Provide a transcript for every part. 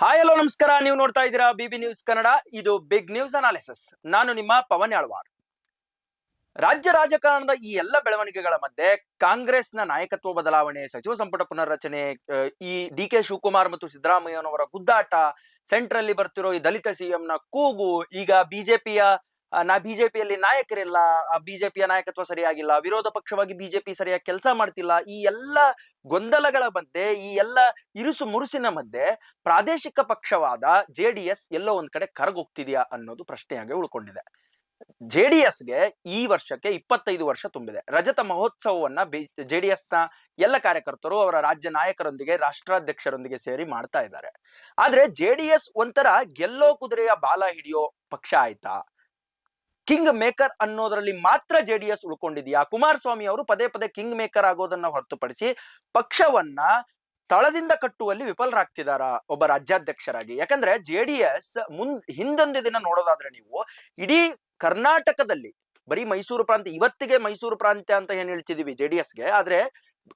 Hi, hello, ನಮಸ್ಕಾರ. ನೀವು ನೋಡ್ತಾ ಇದ್ದೀರಾ ಬಿಬಿ ನ್ಯೂಸ್ ಕನ್ನಡ. ಇದು ಬಿಗ್ ನ್ಯೂಸ್ ಅನಾಲಿಸಿಸ್. ನಾನು ನಿಮ್ಮ ಪವನ್ ಯಾಳ್ವಾರ್ ರಾಜ್ಯ ರಾಜಕಾರಣದ ಈ ಎಲ್ಲ ಬೆಳವಣಿಗೆಗಳ ಮಧ್ಯೆ ಕಾಂಗ್ರೆಸ್ನ ನಾಯಕತ್ವ ಬದಲಾವಣೆ, ಸಚಿವ ಸಂಪುಟ ಪುನರ್ರಚನೆ ಈ ಡಿ ಕೆ ಶಿವಕುಮಾರ್ ಮತ್ತು ಸಿದ್ದರಾಮಯ್ಯನವರ ಗುದ್ದಾಟ, ಸೆಂಟ್ರಲ್ಲಿ ಬರ್ತಿರೋ ಈ ದಲಿತ ಸಿಎಂನ ಕೂಗು, ಈಗ ಬಿಜೆಪಿಯ ನಾ ಬಿಜೆಪಿಯಲ್ಲಿ ನಾಯಕರಿಲ್ಲ ಬಿಜೆಪಿಯ ನಾಯಕತ್ವ ಸರಿಯಾಗಿಲ್ಲ, ವಿರೋಧ ಪಕ್ಷವಾಗಿ ಬಿಜೆಪಿ ಸರಿಯಾಗಿ ಕೆಲಸ ಮಾಡ್ತಿಲ್ಲ, ಈ ಎಲ್ಲ ಗೊಂದಲಗಳ ಮಧ್ಯೆ, ಈ ಎಲ್ಲ ಇರುಸು ಮುರುಸಿನ ಮಧ್ಯೆ ಪ್ರಾದೇಶಿಕ ಪಕ್ಷವಾದ ಜೆ ಡಿ ಎಸ್ ಎಲ್ಲೋ ಒಂದ್ ಕಡೆ ಕರಗೋಗ್ತಿದೆಯಾ ಅನ್ನೋದು ಪ್ರಶ್ನೆಯಾಗಿ ಉಳ್ಕೊಂಡಿದೆ. ಜೆ ಡಿ ಎಸ್ಗೆ ಈ ವರ್ಷಕ್ಕೆ ಇಪ್ಪತ್ತೈದು ವರ್ಷ ತುಂಬಿದೆ. ರಜತ ಮಹೋತ್ಸವವನ್ನ ಜೆ ಡಿ ಎಸ್ನ ಎಲ್ಲ ಕಾರ್ಯಕರ್ತರು ಅವರ ರಾಜ್ಯ ನಾಯಕರೊಂದಿಗೆ, ರಾಷ್ಟ್ರಾಧ್ಯಕ್ಷರೊಂದಿಗೆ ಸೇರಿ ಮಾಡ್ತಾ ಇದ್ದಾರೆ. ಆದ್ರೆ ಜೆ ಡಿ ಎಸ್ ಒಂಥರ ಗೆಲ್ಲೋ ಕುದುರೆಯ ಬಾಲ ಹಿಡಿಯೋ ಪಕ್ಷ ಆಯ್ತಾ? ಕಿಂಗ್ ಮೇಕರ್ ಅನ್ನೋದ್ರಲ್ಲಿ ಮಾತ್ರ ಜೆ ಡಿ ಎಸ್ ಉಳ್ಕೊಂಡಿದ್ಯಾ? ಕುಮಾರಸ್ವಾಮಿ ಅವರು ಪದೇ ಪದೇ ಕಿಂಗ್ ಮೇಕರ್ ಆಗೋದನ್ನ ಹೊರತುಪಡಿಸಿ ಪಕ್ಷವನ್ನ ತಳದಿಂದ ಕಟ್ಟುವಲ್ಲಿ ವಿಫಲರಾಗ್ತಿದಾರ ಒಬ್ಬ ರಾಜ್ಯಾಧ್ಯಕ್ಷರಾಗಿ? ಯಾಕಂದ್ರೆ ಜೆ ಡಿ ಎಸ್ ಮುಂದ್ ಹಿಂದೊಂದು ದಿನ ನೋಡೋದಾದ್ರೆ ನೀವು ಇಡೀ ಕರ್ನಾಟಕದಲ್ಲಿ ಬರೀ ಮೈಸೂರು ಪ್ರಾಂತ್ಯ, ಇವತ್ತಿಗೆ ಮೈಸೂರು ಪ್ರಾಂತ್ಯ ಅಂತ ಏನ್ ಹೇಳ್ತಿದೀವಿ ಜೆ ಡಿ ಎಸ್ಗೆ, ಆದ್ರೆ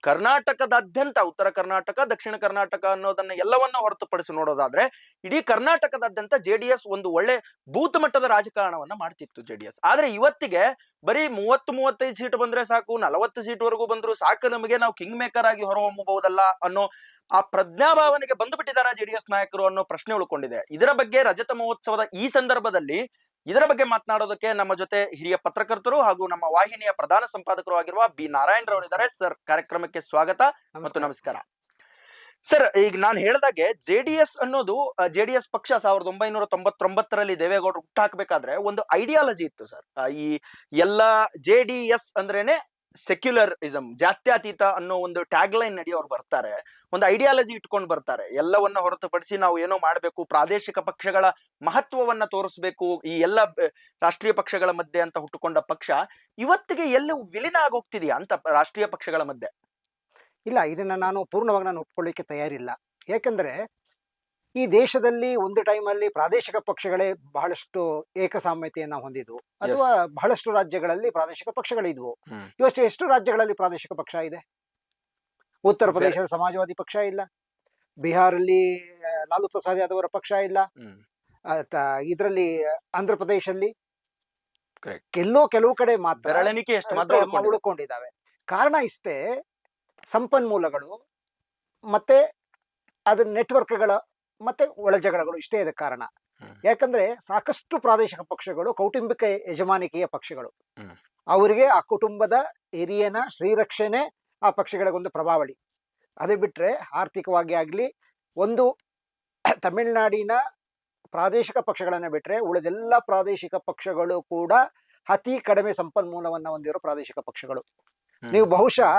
ಕರ್ನಾಟಕದಾದ್ಯಂತ, ಉತ್ತರ ಕರ್ನಾಟಕ, ದಕ್ಷಿಣ ಕರ್ನಾಟಕ ಅನ್ನೋದನ್ನ ಎಲ್ಲವನ್ನ ಹೊರತುಪಡಿಸಿ ನೋಡೋದಾದ್ರೆ, ಇಡೀ ಕರ್ನಾಟಕದಾದ್ಯಂತ ಜೆ ಡಿ ಎಸ್ ಒಂದು ಒಳ್ಳೆ ಬೂತ್ ಮಟ್ಟದ ರಾಜಕಾರಣವನ್ನ ಮಾಡ್ತಿತ್ತು ಜೆ ಡಿ ಎಸ್. ಆದ್ರೆ ಇವತ್ತಿಗೆ ಬರೀ ಮೂವತ್ತು, ಮೂವತ್ತೈದು ಸೀಟ್ ಬಂದ್ರೆ ಸಾಕು, ನಲವತ್ತು ಸೀಟ್ ವರೆಗೂ ಬಂದ್ರು ಸಾಕು, ನಮಗೆ ನಾವು ಕಿಂಗ್ ಮೇಕರ್ ಆಗಿ ಹೊರಹೊಮ್ಮಬಹುದಲ್ಲ ಅನ್ನೋ ಆ ಪ್ರಜ್ಞಾಭಾವನೆಗೆ ಬಂದುಬಿಟ್ಟಿದಾರ ಜೆ ಡಿ ಎಸ್ ನಾಯಕರು ಅನ್ನೋ ಪ್ರಶ್ನೆ ಉಳ್ಕೊಂಡಿದೆ. ಇದರ ಬಗ್ಗೆ ರಜತ ಮಹೋತ್ಸವದ ಈ ಸಂದರ್ಭದಲ್ಲಿ ಇದರ ಬಗ್ಗೆ ಮಾತನಾಡೋದಕ್ಕೆ ನಮ್ಮ ಜೊತೆ ಹಿರಿಯ ಪತ್ರಕರ್ತರು ಹಾಗೂ ನಮ್ಮ ವಾಹಿನಿಯ ಪ್ರಧಾನ ಸಂಪಾದಕರು ಆಗಿರುವ ಬಿ ನಾರಾಯಣ್ ರವರು ಇದ್ದಾರೆ. ಸರ್ ಕಾರ್ಯಕ್ರಮಕ್ಕೆ ಸ್ವಾಗತ ಮತ್ತು ನಮಸ್ಕಾರ. ಸರ್ ಈಗ ನಾನು ಹೇಳ್ದಾಗೆ ಜೆ ಡಿ ಎಸ್ ಅನ್ನೋದು ಜೆ ಡಿ ಎಸ್ ಪಕ್ಷ ಸಾವಿರದ ಒಂಬೈನೂರ ತೊಂಬತ್ತೊಂಬತ್ತರಲ್ಲಿ ದೇವೇಗೌಡರು ಹುಟ್ಟಾಕ್ಬೇಕಾದ್ರೆ ಒಂದು ಐಡಿಯಾಲಜಿ ಇತ್ತು ಸರ್. ಈ ಎಲ್ಲ ಜೆ ಡಿ ಎಸ್ ಅಂದ್ರೇನೆ ಸೆಕ್ಯುಲರಿಸಂ ಜಾತ್ಯತೀತ ಅನ್ನೋ ಒಂದು ಟ್ಯಾಗ್ ಲೈನ್ ನಡಿ ಅವ್ರು ಬರ್ತಾರೆ. ಒಂದು ಐಡಿಯಾಲಜಿ ಇಟ್ಕೊಂಡು ಬರ್ತಾರೆ. ಎಲ್ಲವನ್ನ ಹೊರತುಪಡಿಸಿ ನಾವು ಏನೋ ಮಾಡಬೇಕು, ಪ್ರಾದೇಶಿಕ ಪಕ್ಷಗಳ ಮಹತ್ವವನ್ನ ತೋರಿಸ್ಬೇಕು, ಈ ಎಲ್ಲ ರಾಷ್ಟ್ರೀಯ ಪಕ್ಷಗಳ ಮಧ್ಯೆ ಅಂತ ಹುಟ್ಟುಕೊಂಡ ಪಕ್ಷ, ಇವತ್ತಿಗೆ ಎಲ್ಲ ವಿಲೀನ ಆಗೋಗ್ತಿದೆಯಾ ಅಂತ ರಾಷ್ಟ್ರೀಯ ಪಕ್ಷಗಳ ಮಧ್ಯೆ? ಇಲ್ಲ, ಇದನ್ನ ನಾನು ಪೂರ್ಣವಾಗಿ ನಾನು ಒಪ್ಕೊಳ್ಳಿಕ್ಕೆ ತಯಾರಿಲ್ಲ. ಯಾಕಂದ್ರೆ ಈ ದೇಶದಲ್ಲಿ ಒಂದು ಟೈಮಲ್ಲಿ ಪ್ರಾದೇಶಿಕ ಪಕ್ಷಗಳೇ ಬಹಳಷ್ಟು ಏಕಸಾಮ್ಯತೆಯನ್ನ ಹೊಂದಿದ್ವು. ಅಥವಾ ಬಹಳಷ್ಟು ರಾಜ್ಯಗಳಲ್ಲಿ ಪ್ರಾದೇಶಿಕ ಪಕ್ಷಗಳಿದ್ವು. ಇವಷ್ಟು ಎಷ್ಟು ರಾಜ್ಯಗಳಲ್ಲಿ ಪ್ರಾದೇಶಿಕ ಪಕ್ಷ ಇದೆ? ಉತ್ತರ ಪ್ರದೇಶದ ಸಮಾಜವಾದಿ ಪಕ್ಷ ಇಲ್ಲ. ಬಿಹಾರಲ್ಲಿ ಲಾಲು ಪ್ರಸಾದ್ ಯಾದವರ ಪಕ್ಷ ಇಲ್ಲ. ಇದರಲ್ಲಿ ಆಂಧ್ರ ಪ್ರದೇಶಲ್ಲಿ. ಎಲ್ಲೋ ಕೆಲವು ಕಡೆ ಮಾತ್ರ ಉಳ್ಕೊಂಡಿದ್ದಾವೆ. ಕಾರಣ ಇಷ್ಟೇ ಸಂಪನ್ಮೂಲಗಳು ಮತ್ತೆ ಅದ್ರ ನೆಟ್ವರ್ಕ್ಗಳ ಮತ್ತೆ ಒಳಜಗಳಗಳು ಇಷ್ಟೇ ಇದೆ ಕಾರಣ. ಯಾಕಂದ್ರೆ ಸಾಕಷ್ಟು ಪ್ರಾದೇಶಿಕ ಪಕ್ಷಗಳು ಕೌಟುಂಬಿಕ ಯಜಮಾನಿಕೆಯ ಪಕ್ಷಗಳು. ಅವರಿಗೆ ಆ ಕುಟುಂಬದ ಹಿರಿಯನ ಶ್ರೀರಕ್ಷಣೆ ಆ ಪಕ್ಷಗಳಿಗೊಂದು ಪ್ರಭಾವಳಿ. ಅದು ಬಿಟ್ರೆ ಆರ್ಥಿಕವಾಗಿ ಆಗ್ಲಿ ಒಂದು ತಮಿಳುನಾಡಿನ ಪ್ರಾದೇಶಿಕ ಪಕ್ಷಗಳನ್ನ ಬಿಟ್ರೆ ಉಳಿದೆಲ್ಲ ಪ್ರಾದೇಶಿಕ ಪಕ್ಷಗಳು ಕೂಡ ಅತಿ ಕಡಿಮೆ ಸಂಪನ್ಮೂಲವನ್ನ ಹೊಂದಿರೋ ಪ್ರಾದೇಶಿಕ ಪಕ್ಷಗಳು. ನೀವು ಬಹುಶಃ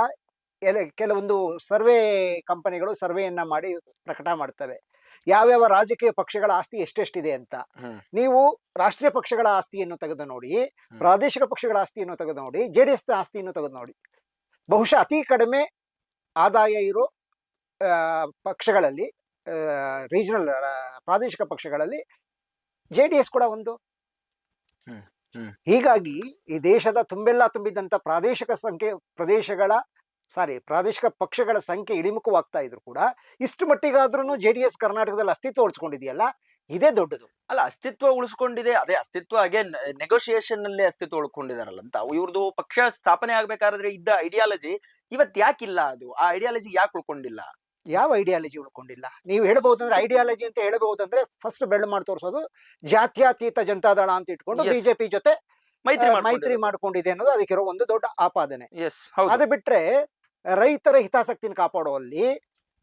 ಎಲೆ ಕೆಲವೊಂದು ಸರ್ವೆ ಕಂಪನಿಗಳು ಸರ್ವೆಯನ್ನ ಮಾಡಿ ಪ್ರಕಟ ಮಾಡ್ತವೆ. ಯಾವ್ಯಾವ ರಾಜಕೀಯ ಪಕ್ಷಗಳ ಆಸ್ತಿ ಎಷ್ಟೆಷ್ಟಿದೆ ಅಂತ. ನೀವು ರಾಷ್ಟ್ರೀಯ ಪಕ್ಷಗಳ ಆಸ್ತಿಯನ್ನು ತೆಗೆದು ನೋಡಿ ಪ್ರಾದೇಶಿಕ ಪಕ್ಷಗಳ ಆಸ್ತಿಯನ್ನು ತೆಗೆದು ನೋಡಿ ಜೆ ಡಿ ಎಸ್ ಆಸ್ತಿಯನ್ನು ತೆಗೆದು ನೋಡಿ. ಬಹುಶಃ ಅತಿ ಕಡಿಮೆ ಆದಾಯ ಇರೋ ಪಕ್ಷಗಳಲ್ಲಿ ರೀಜನಲ್ ಪ್ರಾದೇಶಿಕ ಪಕ್ಷಗಳಲ್ಲಿ ಜೆ ಡಿ ಎಸ್ ಕೂಡ ಒಂದು. ಹೀಗಾಗಿ ಈ ದೇಶದ ತುಂಬೆಲ್ಲ ತುಂಬಿದಂತ ಪ್ರಾದೇಶಿಕ ಸಂಖ್ಯೆ ಪ್ರದೇಶಗಳ ಸಾರಿ ಪ್ರಾದೇಶಿಕ ಪಕ್ಷಗಳ ಸಂಖ್ಯೆ ಇಳಿಮುಖವಾಗ್ತಾ ಇದ್ರು ಕೂಡ ಇಷ್ಟು ಮಟ್ಟಿಗಾದ್ರೂ ಜೆ ಡಿ ಎಸ್ ಕರ್ನಾಟಕದಲ್ಲಿ ಅಸ್ತಿತ್ವ ಉಳಿಸ್ಕೊಂಡಿದೆಯಲ್ಲ ಇದೇ ದೊಡ್ಡದು. ಅಲ್ಲ ಅಸ್ತಿತ್ವ ಉಳಿಸ್ಕೊಂಡಿದೆ ಅದೇ ಅಸ್ತಿತ್ವ ಹಾಗೆ ನೆಗೋಸಿಯೇಷನ್ ನಲ್ಲೇ ಅಸ್ತಿತ್ವ ಉಳ್ಕೊಂಡಿದಾರಲ್ಲ ಅಂತ ಇವ್ರದ್ದು ಪಕ್ಷ ಸ್ಥಾಪನೆ ಆಗ್ಬೇಕಾದ್ರೆ ಇದ್ದ ಐಡಿಯಾಲಜಿ ಇವತ್ ಯಾಕಿಲ್ಲ ಅದು? ಆ ಐಡಿಯಾಲಜಿ ಯಾಕೆ ಉಳ್ಕೊಂಡಿಲ್ಲ? ಯಾವ ಐಡಿಯಾಲಜಿ ಉಳ್ಕೊಂಡಿಲ್ಲ? ನೀವು ಹೇಳ್ಬಹುದಂದ್ರೆ ಐಡಿಯಾಲಜಿ ಅಂತ ಹೇಳ್ಬಹುದಂದ್ರೆ ಫಸ್ಟ್ ಬೆಳ್ಳು ಮಾಡಿ ತೋರಿಸೋದು ಜಾತ್ಯತೀತ ಜನತಾದಳ ಅಂತ ಇಟ್ಕೊಂಡು ಬಿಜೆಪಿ ಜೊತೆ ಮೈತ್ರಿ ಮೈತ್ರಿ ಮಾಡ್ಕೊಂಡಿದೆ ಅನ್ನೋದು ಅದಕ್ಕಿರೋ ಒಂದು ದೊಡ್ಡ ಆಪಾದನೆ. ಅದು ಬಿಟ್ರೆ ರೈತರ ಹಿತಾಸಕ್ತಿನ ಕಾಪಾಡುವಲ್ಲಿ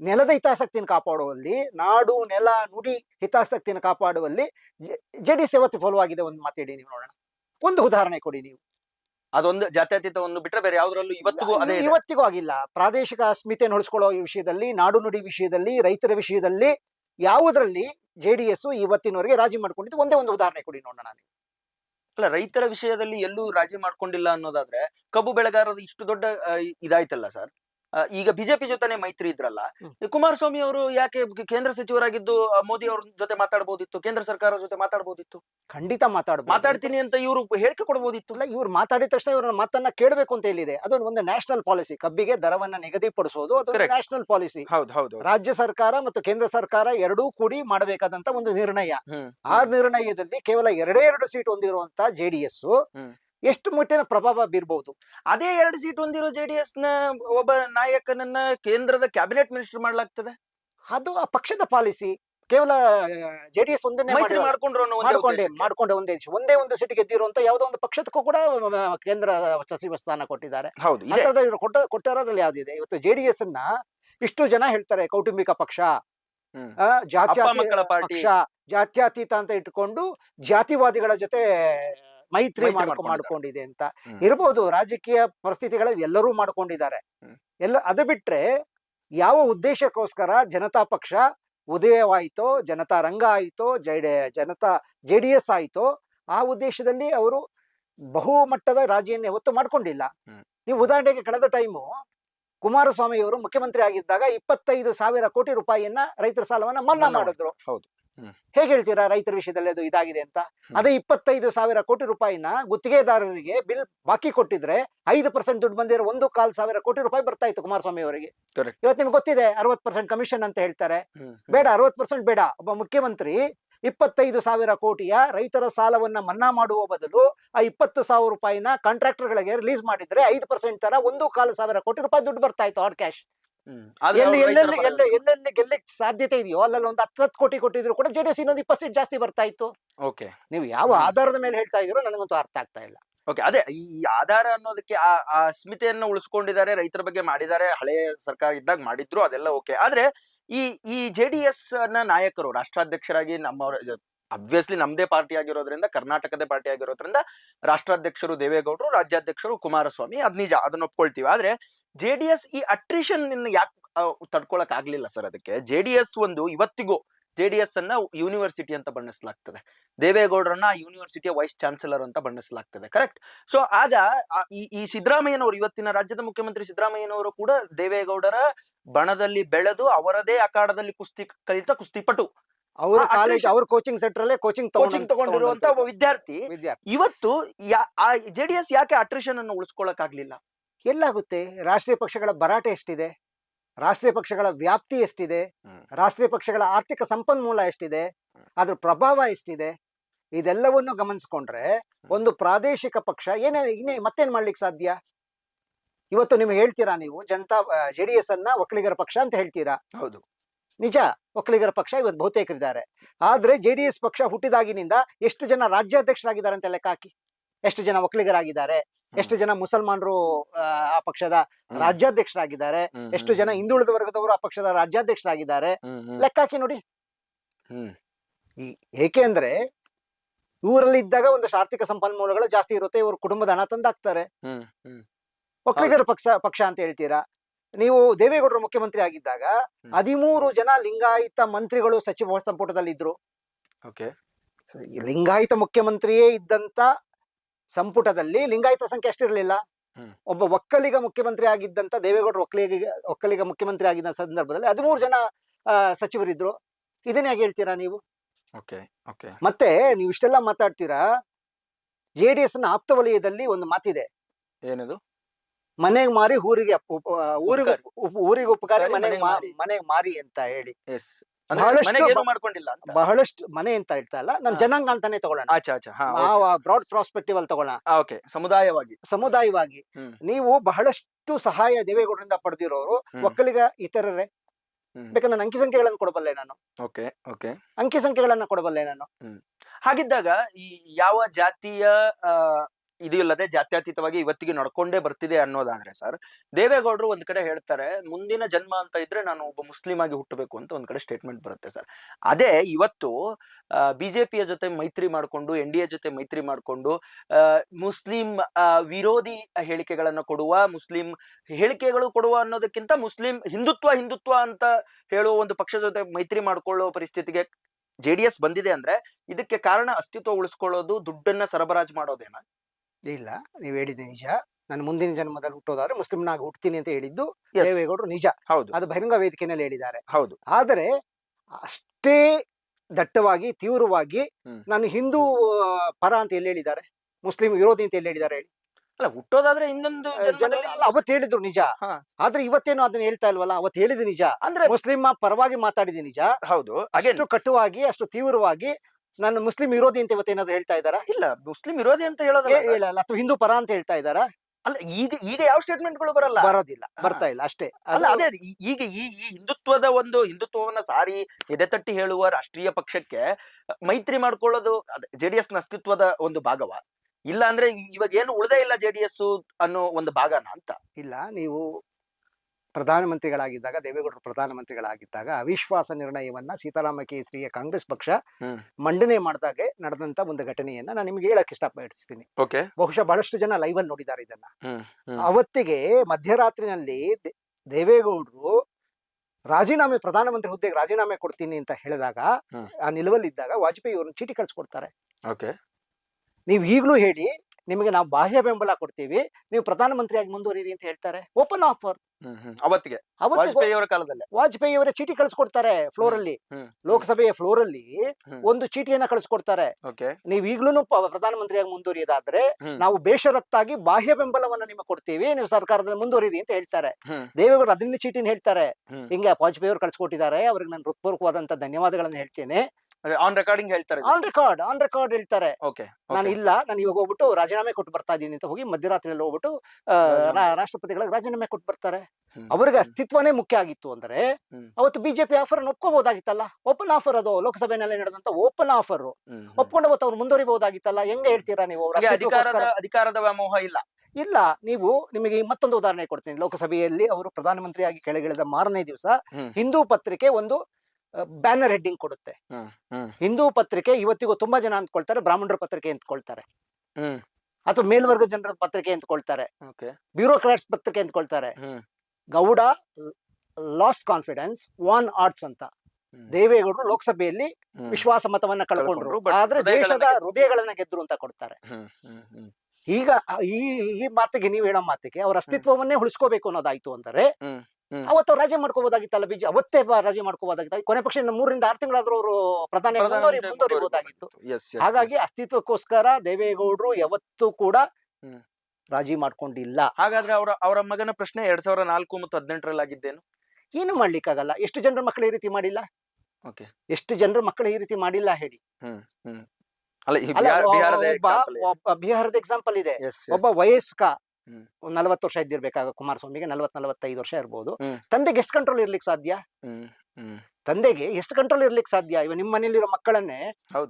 ನೆಲದ ಹಿತಾಸಕ್ತಿನ ಕಾಪಾಡುವಲ್ಲಿ ನಾಡು ನೆಲ ನುಡಿ ಹಿತಾಸಕ್ತಿನ ಕಾಪಾಡುವಲ್ಲಿ ಜೆ ಡಿ ಎಸ್ ಯಾವತ್ತು ಫಲವಾಗಿದೆ ಒಂದು ಮಾತಾಡಿ ನೀವು ನೋಡೋಣ. ಒಂದು ಉದಾಹರಣೆ ಕೊಡಿ ನೀವು. ಅದೊಂದು ಜಾತ್ಯತೀತ ಒಂದು ಬಿಟ್ರೆ ಬೇರೆ ಯಾವ್ದ್ರಲ್ಲೂ ಇವತ್ತಿಗೂ ಅದೇ ಇವತ್ತಿಗೂ ಆಗಿಲ್ಲ. ಪ್ರಾದೇಶಿಕ ಅಸ್ಮಿತೆಯನ್ನು ಉಳಿಸ್ಕೊಳ್ಳೋ ಈ ವಿಷಯದಲ್ಲಿ ನಾಡು ನುಡಿ ವಿಷಯದಲ್ಲಿ ರೈತರ ವಿಷಯದಲ್ಲಿ ಯಾವುದರಲ್ಲಿ ಜೆ ಡಿ ಎಸ್ ಇವತ್ತಿನವರೆಗೆ ರಾಜಿ ಮಾಡ್ಕೊಂಡಿದ್ದು ಒಂದೇ ಒಂದು ಉದಾಹರಣೆ ಕೊಡಿ ನೋಡೋಣ ನೀವು. ಅಲ್ಲ ರೈತರ ವಿಷಯದಲ್ಲಿ ಎಲ್ಲೂ ರಾಜಿ ಮಾಡ್ಕೊಂಡಿಲ್ಲ ಅನ್ನೋದಾದ್ರೆ ಕಬ್ಬು ಬೆಳೆಗಾರರು ಇಷ್ಟು ದೊಡ್ಡ ಇದಾಯ್ತಲ್ಲ ಸರ್? ಈಗ ಬಿಜೆಪಿ ಜೊತೆನೆ ಮೈತ್ರಿ ಇದ್ರಲ್ಲ ಕುಮಾರಸ್ವಾಮಿ ಅವರು ಯಾಕೆ ಕೇಂದ್ರ ಸಚಿವರಾಗಿದ್ದು ಮೋದಿ ಅವ್ರ ಜೊತೆ ಮಾತಾಡಬಹುದಿತ್ತು ಕೇಂದ್ರ ಸರ್ಕಾರ ಜೊತೆ ಮಾತಾಡಬಹುದಿತ್ತು ಖಂಡಿತ ಮಾತಾಡ ಮಾತಾಡ್ತೀನಿ ಅಂತ ಇವರು ಹೇಳಿಕೆ ಕೊಡಬಹುದಿತ್ತು ಇಲ್ಲ ಇವ್ರು ಮಾತಾಡಿದ ತಕ್ಷಣ ಇವರ ಮಾತನ್ನ ಕೇಳಬೇಕು ಅಂತ ಹೇಳಿದೆ. ಅದೊಂದು ಒಂದು ನ್ಯಾಷನಲ್ ಪಾಲಿಸಿ ಕಬ್ಬಿಗೆ ದರವನ್ನ ನಿಗದಿಪಡಿಸೋದು ಅದು. ನ್ಯಾಷನಲ್ ಪಾಲಿಸಿ ಹೌದು ಹೌದು ರಾಜ್ಯ ಸರ್ಕಾರ ಮತ್ತು ಕೇಂದ್ರ ಸರ್ಕಾರ ಎರಡೂ ಕೂಡಿ ಮಾಡಬೇಕಾದಂತ ಒಂದು ನಿರ್ಣಯ. ಆ ನಿರ್ಣಯದಲ್ಲಿ ಕೇವಲ ಎರಡೇ ಎರಡು ಸೀಟ್ ಹೊಂದಿರುವಂತಹ ಜೆಡಿಎಸ್. ಎಷ್ಟು ಮಟ್ಟಿನ ಪ್ರಭಾವ ಬೀರ್ಬಹುದು ಅದೇ ಎರಡು ಸೀಟ್ ಹೊಂದಿರೋ ಜೆಡಿಎಸ್ನ ಒಬ್ಬ ನಾಯಕನನ್ನ ಕೇಂದ್ರದ ಕ್ಯಾಬಿನೆಟ್ ಮಿನಿಸ್ಟರ್ ಮಾಡ್ಲಾಗ್ತದೆ? ಅದು ಆ ಪಕ್ಷದ ಪಾಲಿಸಿ. ಕೇವಲ ಜೆಡಿಎಸ್ ಒಂದನ್ನೇ ಮೈತ್ರಿ. ಮಾಡ್ಕೊಂಡ್ರು ಮಾಡ್ಕೊಂಡೆ ಮಾಡ್ಕೊಂಡೆ ಒಂದೇ ಒಂದೇ ಒಂದು ಸೀಟ್ ಗೆದ್ದಿರುವಂತ ಯಾವುದೋ ಒಂದು ಪಕ್ಷಕ್ಕೂ ಕೂಡ ಕೇಂದ್ರ ಸಚಿವ ಸ್ಥಾನ ಕೊಟ್ಟಿದ್ದಾರೆ. ಹೌದು ಕೊಟ್ಟಿರೋದ್ರಲ್ಲಿ ಯಾವ್ದಿದೆ? ಇವತ್ತು ಜೆಡಿಎಸ್ ಅನ್ನ ಇಷ್ಟು ಜನ ಹೇಳ್ತಾರೆ ಕೌಟುಂಬಿಕ ಪಕ್ಷ ಜಾತ್ಯಾತೀತ ಪಕ್ಷ ಜಾತ್ಯತೀತ ಅಂತ ಇಟ್ಕೊಂಡು ಜಾತಿವಾದಿಗಳ ಜೊತೆ ಮೈತ್ರಿ ಮಾಡ್ಕೊಂಡಿದೆ ಅಂತ ಇರಬಹುದು ರಾಜಕೀಯ ಪರಿಸ್ಥಿತಿಗಳಲ್ಲಿ ಎಲ್ಲರೂ ಮಾಡ್ಕೊಂಡಿದ್ದಾರೆ. ಎಲ್ಲ ಅದು ಬಿಟ್ರೆ ಯಾವ ಉದ್ದೇಶಕ್ಕೋಸ್ಕರ ಜನತಾ ಪಕ್ಷ ಉದಯವಾಯಿತೋ ಜನತಾ ರಂಗ ಆಯಿತೋ ಜೈಡೆ ಜನತಾ ಜೆ ಡಿ ಎಸ್ ಆಯಿತೋ ಆ ಉದ್ದೇಶದಲ್ಲಿ ಅವರು ಬಹುಮಟ್ಟದ ರಾಜಿಯನ್ನು ಯಾವತ್ತು ಮಾಡ್ಕೊಂಡಿಲ್ಲ. ನೀವು ಉದಾಹರಣೆಗೆ ಕಳೆದ ಟೈಮು ಕುಮಾರಸ್ವಾಮಿ ಅವರು ಮುಖ್ಯಮಂತ್ರಿ ಆಗಿದ್ದಾಗ ಇಪ್ಪತ್ತೈದು ಸಾವಿರ ಕೋಟಿ ರೂಪಾಯಿಯನ್ನ ರೈತರ ಸಾಲವನ್ನ ಮನ್ನಾ ಮಾಡಿದ್ರು. ಹೌದು. ಹೇಗೆ ಹೇಳ್ತೀರಾ ರೈತರ ವಿಷಯದಲ್ಲಿ ಅದು ಇದಾಗಿದೆ ಅಂತ? ಅದೇ ಇಪ್ಪತ್ತೈದು ಸಾವಿರ ಕೋಟಿ ರೂಪಾಯಿನ ಗುತ್ತಿಗೆದಾರರಿಗೆ ಬಿಲ್ ಬಾಕಿ ಕೊಟ್ಟಿದ್ರೆ ಐದು ಪರ್ಸೆಂಟ್ ದುಡ್ಡು ಬಂದಿರೋ ಒಂದು ಕಾಲ್ ಸಾವಿರ ಕೋಟಿ ರೂಪಾಯಿ ಬರ್ತಾ ಇತ್ತು ಕುಮಾರಸ್ವಾಮಿ ಅವರಿಗೆ. ಇವತ್ತು ನಿಮ್ಗೆ ಗೊತ್ತಿದೆ ಅರವತ್ ಪರ್ಸೆಂಟ್ ಕಮಿಷನ್ ಅಂತ ಹೇಳ್ತಾರೆ. ಬೇಡ ಅರವತ್ ಪರ್ಸೆಂಟ್ ಬೇಡ. ಒಬ್ಬ ಮುಖ್ಯಮಂತ್ರಿ ಇಪ್ಪತ್ತೈದು ಸಾವಿರ ಕೋಟಿಯ ರೈತರ ಸಾಲವನ್ನ ಮನ್ನಾ ಮಾಡುವ ಬದಲು ಆ ಇಪ್ಪತ್ತು ಸಾವಿರ ರೂಪಾಯಿನ ಕಾಂಟ್ರಾಕ್ಟರ್ಗಳಿಗೆ ರಿಲೀಸ್ ಮಾಡಿದ್ರೆ ಐದು ಪರ್ಸೆಂಟ್ ತರ ಒಂದು ಕಾಲು ಸಾವಿರ ಕೋಟಿ ರೂಪಾಯಿ ದುಡ್ಡು ಬರ್ತಾ ಇತ್ತು ಹಾಟ್ ಕ್ಯಾಶ್ ಎಲ್ಲೆಲ್ಲಿ ಎಲ್ಲ ಎಲ್ಲೆಲ್ಲಿ ಗೆಲ್ಲಕ್ಕೆ ಸಾಧ್ಯತೆ ಇದೆಯೋ ಅಲ್ಲೆಲ್ಲ ಒಂದು ಹತ್ತು ಕೋಟಿ ಕೊಟ್ಟಿದ್ರು ಕೂಡ ಜೆಡಿಎಸ್ ಇನ್ನೊಂದು ಇಪ್ಪತ್ತು ಸೀಟ್ ಜಾಸ್ತಿ ಬರ್ತಾ ಇತ್ತು. ಓಕೆ ನೀವು ಯಾವ ಆಧಾರದ ಮೇಲೆ ಹೇಳ್ತಾ ಇದ್ದೀರೋ ನನಗಂತೂ ಅರ್ಥ ಆಗ್ತಾ ಇಲ್ಲ. ಓಕೆ ಅದೇ ಈ ಆಧಾರ ಅನ್ನೋದಕ್ಕೆ ಆ ಆ ಸ್ಮಿತೆಯನ್ನು ಉಳಿಸ್ಕೊಂಡಿದ್ದಾರೆ ರೈತರ ಬಗ್ಗೆ ಮಾಡಿದ್ದಾರೆ ಹಳೆ ಸರ್ಕಾರ ಇದ್ದಾಗ ಮಾಡಿದ್ರು ಅದೆಲ್ಲ ಓಕೆ ಆದ್ರೆ ಈ ಈ ಜೆ ಡಿ ಎಸ್ನ ನಾಯಕರು ರಾಷ್ಟ್ರಾಧ್ಯಕ್ಷರಾಗಿ ನಮ್ಮವರ ಅಬ್ವಿಯಸ್ಲಿ ನಮ್ದೇ ಪಾರ್ಟಿ ಆಗಿರೋದ್ರಿಂದ, ಕರ್ನಾಟಕದ ಪಾರ್ಟಿ ಆಗಿರೋದ್ರಿಂದ ರಾಷ್ಟ್ರಾಧ್ಯಕ್ಷರು ದೇವೇಗೌಡರು, ರಾಜ್ಯಾಧ್ಯಕ್ಷರು ಕುಮಾರಸ್ವಾಮಿ, ಅದ್ ನಿಜ, ಅದನ್ನ ಒಪ್ಕೊಳ್ತೀವಿ. ಆದ್ರೆ ಜೆ ಡಿ ಎಸ್ ಈ ಅಟ್ರಿಷನ್ ಯಾಕೆ ತಡ್ಕೊಳಕ್ ಆಗ್ಲಿಲ್ಲ ಸರ್ ಅದಕ್ಕೆ? ಜೆ ಡಿ ಎಸ್ ಒಂದು ಇವತ್ತಿಗೂ ಜೆ ಡಿ ಎಸ್ ಅನ್ನ ಯೂನಿವರ್ಸಿಟಿ ಅಂತ ಬಣ್ಣಿಸಲಾಗ್ತದೆ. ದೇವೇಗೌಡರನ್ನ ಯೂನಿವರ್ಸಿಟಿಯ ವೈಸ್ ಚಾನ್ಸಲರ್ ಅಂತ ಬಣ್ಣಿಸಲಾಗ್ತದೆ ಕರೆಕ್ಟ್ ಸೊ ಆಗ ಈ ಈ ಸಿದ್ದರಾಮಯ್ಯನವರು, ಇವತ್ತಿನ ರಾಜ್ಯದ ಮುಖ್ಯಮಂತ್ರಿ ಸಿದ್ದರಾಮಯ್ಯನವರು ಕೂಡ ದೇವೇಗೌಡರ ಬಣದಲ್ಲಿ ಬೆಳೆದು ಅವರದೇ ಅಖಾಡದಲ್ಲಿ ಕುಸ್ತಿ ಕಲಿತ ಕುಸ್ತಿಪಟು. ಅವ್ರ ಕಾಲೇಜ್ ಅವ್ರ ಕೋಚಿಂಗ್ ಸೆಂಟರ್ ಅಲ್ಲೇ ಕೋಚಿಂಗ್ ಕೋಚಿಂಗ್ ತಗೊಂಡಿರುವಂತ ಒಬ್ಬ ವಿದ್ಯಾರ್ಥಿ ಇವತ್ತು ಜೆ ಡಿ ಎಸ್ ಯಾಕೆ ಅಟ್ರಿಷನ್ ಅನ್ನು ಉಳಿಸ್ಕೊಳಕ್ ಆಗ್ಲಿಲ್ಲ ಎಲ್ಲಾಗುತ್ತೆ. ರಾಷ್ಟ್ರೀಯ ಪಕ್ಷಗಳ ಭರಾಟೆ ಎಷ್ಟಿದೆ? ರಾಷ್ಟ್ರೀಯ ಪಕ್ಷಗಳ ವ್ಯಾಪ್ತಿ ಎಷ್ಟಿದೆ. ರಾಷ್ಟ್ರೀಯ ಪಕ್ಷಗಳ ಆರ್ಥಿಕ ಸಂಪನ್ಮೂಲ ಎಷ್ಟಿದೆ? ಅದ್ರ ಪ್ರಭಾವ ಎಷ್ಟಿದೆ? ಇದೆಲ್ಲವನ್ನು ಗಮನಿಸ್ಕೊಂಡ್ರೆ ಒಂದು ಪ್ರಾದೇಶಿಕ ಪಕ್ಷ ಏನೇ ಇನ್ನೇ ಮತ್ತೇನ್ ಮಾಡ್ಲಿಕ್ಕೆ ಸಾಧ್ಯ? ಇವತ್ತು ನಿಮ್ಗೆ ಹೇಳ್ತೀರಾ ನೀವು? ಜನತಾ ಜೆ ಡಿ ಎಸ್ ಅನ್ನ ಒಕ್ಕಲಿಗರ ಪಕ್ಷ ಅಂತ ಹೇಳ್ತೀರಾ? ಹೌದು. ನಿಜ ಒಕ್ಕಲಿಗರ ಪಕ್ಷ ಇವತ್ತು ಬಹುತೇಕರಿದ್ದಾರೆ. ಆದರೆ ಜೆ ಡಿ ಎಸ್ ಪಕ್ಷ ಹುಟ್ಟಿದಾಗಿನಿಂದ ಎಷ್ಟು ಜನ ರಾಜ್ಯಾಧ್ಯಕ್ಷರಾಗಿದ್ದಾರೆ ಅಂತ ಲೆಕ್ಕ ಹಾಕಿ. ಎಷ್ಟು ಜನ ಒಕ್ಕಲಿಗರಾಗಿದ್ದಾರೆ ಎಷ್ಟು ಜನ ಮುಸಲ್ಮಾನರು ಆ, ಪಕ್ಷದ. ರಾಜ್ಯಾಧ್ಯಕ್ಷರಾಗಿದ್ದಾರೆ ಎಷ್ಟು ಜನ ಹಿಂದುಳಿದ ವರ್ಗದವರು ಆ ಪಕ್ಷದ ರಾಜ್ಯಾಧ್ಯಕ್ಷರಾಗಿದ್ದಾರೆ. ಲೆಕ್ಕ ಹಾಕಿ ನೋಡಿ. ಏಕೆ ಅಂದ್ರೆ ಊರಲ್ಲಿ ಇದ್ದಾಗ ಒಂದು ಆರ್ಥಿಕ ಸಂಪನ್ಮೂಲಗಳು ಜಾಸ್ತಿ ಇರುತ್ತೆ ಇವರು ಕುಟುಂಬದ ಹಣ ತಂದಾಕ್ತಾರೆ. ಒಕ್ಕಲಿಗರ ಪಕ್ಷ ಪಕ್ಷ ಅಂತ ಹೇಳ್ತೀರಾ? ನೀವು ದೇವೇಗೌಡರು ಮುಖ್ಯಮಂತ್ರಿ ಆಗಿದ್ದಾಗ. ಹದಿಮೂರು ಜನ ಲಿಂಗಾಯತ ಮಂತ್ರಿಗಳು ಸಚಿವ ಸಂಪುಟದಲ್ಲಿ ಇದ್ರು. ಲಿಂಗಾಯತ ಮುಖ್ಯಮಂತ್ರಿಯೇ ಇದ್ದಂತ ಸಂಪುಟದಲ್ಲಿ ಲಿಂಗಾಯತ ಸಂಖ್ಯೆ ಅಷ್ಟಿರಲಿಲ್ಲ. ಒಬ್ಬ ಒಕ್ಕಲಿಗ ಮುಖ್ಯಮಂತ್ರಿ ಆಗಿದ್ದಂತ ದೇವೇಗೌಡರು ಒಕ್ಕಲಿಗ ಒಕ್ಕಲಿಗ ಮುಖ್ಯಮಂತ್ರಿ ಆಗಿದ್ದ ಸಂದರ್ಭದಲ್ಲಿ ಹದಿಮೂರು ಜನ ಸಚಿವರಿದ್ರು. ಇದನ್ನ ಹೇಳ್ತೀರಾ ನೀವು? ಮತ್ತೆ ನೀವು ಇಷ್ಟೆಲ್ಲ ಮಾತಾಡ್ತೀರಾ? ಜೆ ಡಿ ಎಸ್ನ ಆಪ್ತ ವಲಯದಲ್ಲಿ ಒಂದು ಮಾತಿದೆ. ಏನದು? ಮನೆಗೆ ಮಾರಿ ಊರಿಗೆ ಊರಿಗೆ ಊರಿಗೆ ಉಪಕಾರಿ ಮನೆಗೆ ಮನೆಗೆ ಮಾರಿ. ಅಂತ ಹೇಳಿ. ಬಹಳಷ್ಟು ಮಾಡ್ಕೊಂಡಿಲ್ಲ ಬಹಳಷ್ಟು ಮನೆ ಅಂತ ಹೇಳ್ತಾ ಇಲ್ಲ. ನಾನು. ಜನಾಂಗ ಅಂತಾನೆ ತಗೊಳ್ಳೋಣ. ಆಚಾ ಆಚಾ. ಆ ಬ್ರಾಡ್ ಪ್ರಾಸ್ಪೆಕ್ಟಿವ್ ಅಲ್ಲಿ ತಗೊಳ್ಳೋಣ ಓಕೆ ಸಮುದಾಯವಾಗಿ. ಸಮುದಾಯವಾಗಿ. ನೀವು ಬಹಳಷ್ಟು ಸಹಾಯ ದೇವೇಗೌಡರಿಂದ ಪಡೆದಿರೋರು. ಒಕ್ಕಲಿಗ ಇತರರೇ. ಬೇಕಾದ್ರೆ ನಾನು ಅಂಕಿ ಸಂಖ್ಯೆಗಳನ್ನು ಕೊಡಬಲ್ಲೆ ನಾನು. ಓಕೆ ಓಕೆ ಅಂಕಿ ಸಂಖ್ಯೆಗಳನ್ನ ಕೊಡಬಲ್ಲೆ ನಾನು. ಹಾಗಿದ್ದಾಗ ಈ ಯಾವ ಜಾತಿಯ ಇದು ಇಲ್ಲದೆ ಜಾತ್ಯತೀತವಾಗಿ ಇವತ್ತಿಗೆ ನಡ್ಕೊಂಡೇ ಬರ್ತಿದೆ ಅನ್ನೋದಾದ್ರೆ ಸರ್, ದೇವೇಗೌಡರು ಒಂದ್ ಕಡೆ ಹೇಳ್ತಾರೆ, ಮುಂದಿನ ಜನ್ಮ ಅಂತ ಇದ್ರೆ ನಾನು ಒಬ್ಬ ಮುಸ್ಲಿಂ ಆಗಿ ಹುಟ್ಟಬೇಕು ಅಂತ ಒಂದ್ ಕಡೆ ಸ್ಟೇಟ್ಮೆಂಟ್ ಬರುತ್ತೆ ಸರ್. ಅದೇ ಇವತ್ತು ಬಿಜೆಪಿಯ ಜೊತೆ ಮೈತ್ರಿ ಮಾಡ್ಕೊಂಡು, ಎನ್ ಡಿ ಜೊತೆ ಮೈತ್ರಿ ಮಾಡ್ಕೊಂಡು ಮುಸ್ಲಿಂ ವಿರೋಧಿ ಹೇಳಿಕೆಗಳನ್ನ ಕೊಡುವ, ಮುಸ್ಲಿಂ ಹೇಳಿಕೆಗಳು ಕೊಡುವ ಅನ್ನೋದಕ್ಕಿಂತ ಮುಸ್ಲಿಂ ಹಿಂದುತ್ವ ಹಿಂದುತ್ವ ಅಂತ ಹೇಳುವ ಒಂದು ಪಕ್ಷದ ಜೊತೆ ಮೈತ್ರಿ ಮಾಡ್ಕೊಳ್ಳೋ ಪರಿಸ್ಥಿತಿಗೆ ಜೆ ಡಿ ಎಸ್ ಬಂದಿದೆ ಅಂದ್ರೆ ಇದಕ್ಕೆ ಕಾರಣ ಅಸ್ತಿತ್ವ ಉಳಿಸ್ಕೊಳ್ಳೋದು, ದುಡ್ಡನ್ನ ಸರಬರಾಜು ಮಾಡೋದೇನ? ಇಲ್ಲ ನೀವು ಹೇಳಿದ ನಿಜ. ನಾನು ಮುಂದಿನ ಜನ್ಮದಲ್ಲಿ ಹುಟ್ಟೋದಾದ್ರೆ ಮುಸ್ಲಿಂನಾಗಿ ಹುಟ್ತೀನಿ ಅಂತ ಹೇಳಿದ್ದು Yes. ದೇವೇಗೌಡರು ನಿಜ. ಹೌದು. ಅದು ಬಹಿರಂಗ ವೇದಿಕೆಯಲ್ಲಿ ಹೇಳಿದ್ದಾರೆ. ಹೌದು. ಆದರೆ ಅಷ್ಟೇ ದಟ್ಟವಾಗಿ ತೀವ್ರವಾಗಿ ಹ್ಮ್. ನಾನು ಹಿಂದೂ ಆ, ಪರ ಅಂತ ಎಲ್ಲಿ ಹೇಳಿದ್ದಾರೆ? ಮುಸ್ಲಿಂ ವಿರೋಧಿ ಅಂತ ಎಲ್ಲಿ ಹೇಳಿದ್ದಾರೆ ಹೇಳಿ? ಅಲ್ಲ ಹುಟ್ಟೋದಾದ್ರೆ ಇನ್ನೊಂದು ಜನ್ಮದಲ್ಲಿ ಅವತ್ತು ಹೇಳಿದ್ರು ನಿಜ. ಹಾ. ಆದ್ರೆ ಇವತ್ತೇನು ಅದನ್ನ ಹೇಳ್ತಾ ಇಲ್ವಲ್ಲ? ಅವತ್ತು ಹೇಳಿದ ನಿಜ. ಅಂದ್ರೆ ಮುಸ್ಲಿಂ ಪರವಾಗಿ ಮಾತಾಡಿದ ನಿಜ. ಹೌದು. ಅಗೇನ್ ಅಷ್ಟು ಕಟ್ಟುವಾಗಿ ಅಷ್ಟು ತೀವ್ರವಾಗಿ ನಾನು ಮುಸ್ಲಿಂ ವಿರೋಧಿ ಅಂತ ಇವತ್ತೇನಾದ್ರು ಹೇಳ್ತಾ ಇದ್ದಾರಾ? ಇಲ್ಲ ಮುಸ್ಲಿಂ ವಿರೋಧಿ ಅಂತ ಹೇಳೋದಲ್ಲ ಸರ್. ಹೇಳಲ್ಲ ಅಥವಾ ಹಿಂದೂ ಪರ ಅಂತ ಹೇಳ್ತಾ ಇದ್ದಾರಾ? ಅಲ್ಲ ಈಗ ಈಗ ಯಾವ ಸ್ಟೇಟ್ಮೆಂಟ್ಗಳು ಬರಲ್ಲ. ಬರೋದಿಲ್ಲ ಬರ್ತಾ ಇಲ್ಲ ಅಷ್ಟೇ. ಅಲ್ಲ ಅದು- ಅದೇ ಅದೇ. ಈ- ಈಗ ಈ ಈ ಹಿಂದುತ್ವದ ಒಂದು ಹಿಂದುತ್ವವನ್ನ ಸಾರಿ ಎದೆತಟ್ಟಿ ಹೇಳುವ ರಾಷ್ಟ್ರೀಯ ಪಕ್ಷಕ್ಕೆ ಮೈತ್ರಿ ಮಾಡ್ಕೊಳ್ಳೋದು ಜೆಡಿಎಸ್ನ ಅಸ್ತಿತ್ವದ ಒಂದು ಭಾಗವ. ಇಲ್ಲ ಅಂದ್ರೆ ಇವಾಗ ಏನು ಉಳದೇ ಇಲ್ಲ ಜೆಡಿಎಸ್ ಅನ್ನೋ ಒಂದು ಭಾಗನ ಅಂತ. ಇಲ್ಲ ನೀವು ಪ್ರಧಾನಮಂತ್ರಿಗಳಾಗಿದ್ದಾಗ ದೇವೇಗೌಡರು ಪ್ರಧಾನಮಂತ್ರಿಗಳಾಗಿದ್ದಾಗ ಅವಿಶ್ವಾಸ ನಿರ್ಣಯವನ್ನ ಸೀತಾರಾಮ ಕೇಸರಿಯ ಕಾಂಗ್ರೆಸ್ ಪಕ್ಷ ಮಂಡನೆ ಮಾಡಿದಾಗ ನಡೆದಂತ ಒಂದು ಘಟನೆಯನ್ನ ನಾನು ನಿಮ್ಗೆ ಹೇಳಕ್ ಇಷ್ಟಪಡಿಸ್ತೀನಿ. ಓಕೆ. ಬಹುಶಃ ಬಹಳಷ್ಟು ಜನ ಲೈವ್ ಅಲ್ಲಿ ನೋಡಿದ್ದಾರೆ ಇದನ್ನ. ಅವತ್ತಿಗೆ ಮಧ್ಯರಾತ್ರಿನಲ್ಲಿ ದೇವೇಗೌಡರು ರಾಜೀನಾಮೆ ಪ್ರಧಾನಮಂತ್ರಿ ಹುದ್ದೆಗೆ ರಾಜೀನಾಮೆ ಕೊಡ್ತೀನಿ ಅಂತ ಹೇಳಿದಾಗ. ಆ ನಿಲುವಲ್ಲಿದ್ದಾಗ ವಾಜಪೇಯಿ ಅವ್ರನ್ನ ಚೀಟಿ ಕಳ್ಸಿಕೊಡ್ತಾರೆ. ನೀವು ಈಗಲೂ ಹೇಳಿ ನಿಮಗೆ ನಾವು ಬಾಹ್ಯ ಬೆಂಬಲ ಕೊಡ್ತೀವಿ. ನೀವು ಪ್ರಧಾನಮಂತ್ರಿಯಾಗಿ ಮುಂದುವರಿರಿ ಅಂತ ಹೇಳ್ತಾರೆ. Open offer. ಅವತ್ತಿಗೆ. ಅವರ ಕಾಲದಲ್ಲೇ. ವಾಜಪೇಯಿ ಅವರ ಚೀಟಿ ಕಳಿಸ್ಕೊಡ್ತಾರೆ ಫ್ಲೋರ್ ಅಲ್ಲಿ ಲೋಕಸಭೆಯ ಫ್ಲೋರ್ ಅಲ್ಲಿ ಒಂದು ಚೀಟಿಯನ್ನ ಕಳಿಸ್ಕೊಡ್ತಾರೆ. ನೀವ್ ಈಗ್ಲೂ ಪ್ರಧಾನಮಂತ್ರಿಯಾಗಿ ಮುಂದುವರಿಯೋದಾದ್ರೆ. ನಾವು ಬೇಷರತ್ತಾಗಿ ಬಾಹ್ಯ ಬೆಂಬಲವನ್ನ ನಿಮಗೆ ಕೊಡ್ತೀವಿ. ನೀವು ಸರ್ಕಾರದಲ್ಲಿ ಮುಂದುವರಿರಿ ಅಂತ ಹೇಳ್ತಾರೆ. ದೇವೇಗೌಡ ದೇವೇಗೌಡರು ಅದನ್ನ ಚೀಟಿನ ಹೇಳ್ತಾರೆ. ಹಿಂಗೆ ವಾಜಪೇಯಿ ಅವರು ಕಳ್ಸಿಕೊಟ್ಟಿದ್ದಾರೆ. ಅವ್ರಿಗೆ ನಾನು ಹೃತ್ಪೂರ್ವಕವಾದಂತ ಧನ್ಯವಾದಗಳನ್ನ ಹೇಳ್ತೇನೆ. ಆನ್ ರೆಕಾರ್ಡಿಂಗ್ ಹೇಳ್ತಾರೆ ಆನ್ ರೆಕಾರ್ಡ್ ಆನ್ ರೆಕಾರ್ಡ್ ಹೇಳ್ತಾರೆ. ಓಕೆ ನಾನು ಇಲ್ಲ ನಾನು ಇವಾಗ ಹೋಗ್ಬಿಟ್ಟು ರಾಜೀನಾಮೆ ಕೊಟ್ಟು ಬರ್ತಾ ಇದ್ದೀನಿ ಅಂತ ಹೋಗಿ ಮಧ್ಯರಾತ್ರಿಯಲ್ಲಿ ಹೋಗ್ಬಿಟ್ಟು ರಾಷ್ಟ್ರಪತಿಗಳಿಗೆ ರಾಜೀನಾಮೆ. ಕೊಟ್ಟು ಬರ್ತಾರೆ. ಅವ್ರಿಗೆ ಅಸ್ತಿತ್ವನೇ ಮುಖ್ಯ ಆಗಿತ್ತು ಅಂದ್ರೆ ಅವತ್ತು ಬಿಜೆಪಿ ಆಫರ್ ಒಪ್ಕೋಬಹುದಾಗಿತ್ತಲ್ಲ ಓಪನ್ ಆಫರ್ ಅದು ಲೋಕಸಭೆನಲ್ಲಿ ನಡೆದಂತ ಓಪನ್ ಆಫರ್. ಒಪ್ಕೊಂಡು ಅವತ್ತು ಅವ್ರು ಮುಂದುವರಿಬಹುದಾಗಿತ್ತಲ್ಲ ಹೆಂಗೆ ಹೇಳ್ತೀರಾ ನೀವು ಅಧಿಕಾರದ ವ್ಯಾಮೋಹ ಇಲ್ಲ. ಇಲ್ಲ ನೀವು ನಿಮಗೆ ಮತ್ತೊಂದು ಉದಾಹರಣೆ ಕೊಡ್ತೀನಿ. ಲೋಕಸಭೆಯಲ್ಲಿ ಅವರು ಪ್ರಧಾನಮಂತ್ರಿಯಾಗಿ ಕೆಳಗಿಳಿದ ಮಾರನೇ ದಿವಸ ಹಿಂದೂ ಪತ್ರಿಕೆ ಒಂದು ಬ್ಯಾನರ್ ಹೆಡ್ಡಿಂಗ್ ಕೊಡುತ್ತೆ ಹಿಂದೂ ಪತ್ರಿಕೆ ಇವತ್ತಿಗೂ ತುಂಬಾ ಜನ ಅಂದ್ಕೊಳ್ತಾರೆ ಬ್ರಾಹ್ಮಣರ ಪತ್ರಿಕೆ ಅಂದ್ಕೊಳ್ತಾರೆ ಹ್ಮ್. ಅಥವಾ ಮೇಲ್ವರ್ಗ ಜನರ ಪತ್ರಿಕೆ ಅಂದ್ಕೊಳ್ತಾರೆ ಓಕೆ ಬ್ಯೂರೋಕ್ರಾಟ್ಸ್ ಪತ್ರಿಕೆ ಅಂದ್ಕೊಳ್ತಾರೆ ಹ್ಮ್. ಗೌಡ ಲಾಸ್ಟ್ ಕಾನ್ಫಿಡೆನ್ಸ್ ವಾನ್ ಆರ್ಟ್ಸ್ ಅಂತ ದೇವೇಗೌಡರು ಲೋಕಸಭೆಯಲ್ಲಿ. ವಿಶ್ವಾಸ ಮತವನ್ನ ಕಳ್ಕೊಂಡ್ರು ಆದ್ರೆ ದೇಶದ. ಹೃದಯಗಳನ್ನ ಗೆದ್ರು ಅಂತ ಕೊಡ್ತಾರೆ. ಈಗ ಈ ಈ ಮಾತಿಗೆ ನೀವು ಹೇಳೋ ಮಾತಿಗೆ ಅವರ ಅಸ್ತಿತ್ವವನ್ನೇ ಉಳಿಸ್ಕೋಬೇಕು ಅನ್ನೋದಾಯ್ತು ಅಂದ್ರೆ. ಅವತ್ತು ರಾಜಿ ಮಾಡ್ಕೋಬಹುದಾಗಿತ್ತಲ್ಲ ಬಿಜೆ? ಅವತ್ತೇ ರಾಜಿ ಮಾಡ್ಕೋಬಹುದಾಗಿತ್ತು ಕೊನೆ ಪಕ್ಷ ಮೂರರಿಂದ ಆರು ತಿಂಗಳಾದ್ರೂ ಅವರು ಪ್ರಧಾನಿ ಮುಂದುವರಿಬಹುದಾಗಿತ್ತು ಹಾಗಾಗಿ. ಅಸ್ತಿತ್ವಕ್ಕೋಸ್ಕರ ದೇವೇಗೌಡರು ಯಾವತ್ತೂ ಕೂಡ. ರಾಜಿ ಮಾಡ್ಕೊಂಡಿಲ್ಲ. ಹಾಗಾದ್ರೆ ಅವರ ಅವರ ಮಗನ ಪ್ರಶ್ನೆ ಎರಡ್ ಸಾವಿರದ ನಾಲ್ಕು ಮತ್ತು ಹದಿನೆಂಟರಲ್ಲಿ ಆಗಿದ್ದೇನು ಏನು ಮಾಡ್ಲಿಕ್ಕಾಗಲ್ಲ. ಎಷ್ಟು ಜನರ ಮಕ್ಕಳು ಈ ರೀತಿ ಮಾಡಿಲ್ಲ? ಓಕೆ. ಎಷ್ಟು ಜನರ ಮಕ್ಕಳು ಈ ರೀತಿ ಮಾಡಿಲ್ಲ ಹೇಳಿ. ಬಿಹಾರದ ಎಕ್ಸಾಂಪಲ್ ಇದೆ. ಒಬ್ಬ ವಯಸ್ಕ. ಒಂದ್ ನಲ್ವತ್ತು ವರ್ಷ ಇದ್ದಿರ್ಬೇಕಾಗ ಕುಮಾರಸ್ವಾಮಿಗೆ ನಲ್ವತ್ ನಲವತ್ತೈದು ವರ್ಷ ಇರ್ಬೋದು. ತಂದೆಗೆ ಎಷ್ಟು ಕಂಟ್ರೋಲ್ ಇರ್ಲಿಕ್ಕೆ ಸಾಧ್ಯ. ತಂದೆಗೆ ಎಷ್ಟು ಕಂಟ್ರೋಲ್ ಇರ್ಲಿಕ್ಕೆ ಸಾಧ್ಯ ಇವ ನಿಮ್ಮ ಮನೆಯಲ್ಲಿರೋ ಮಕ್ಕಳನ್ನೇ.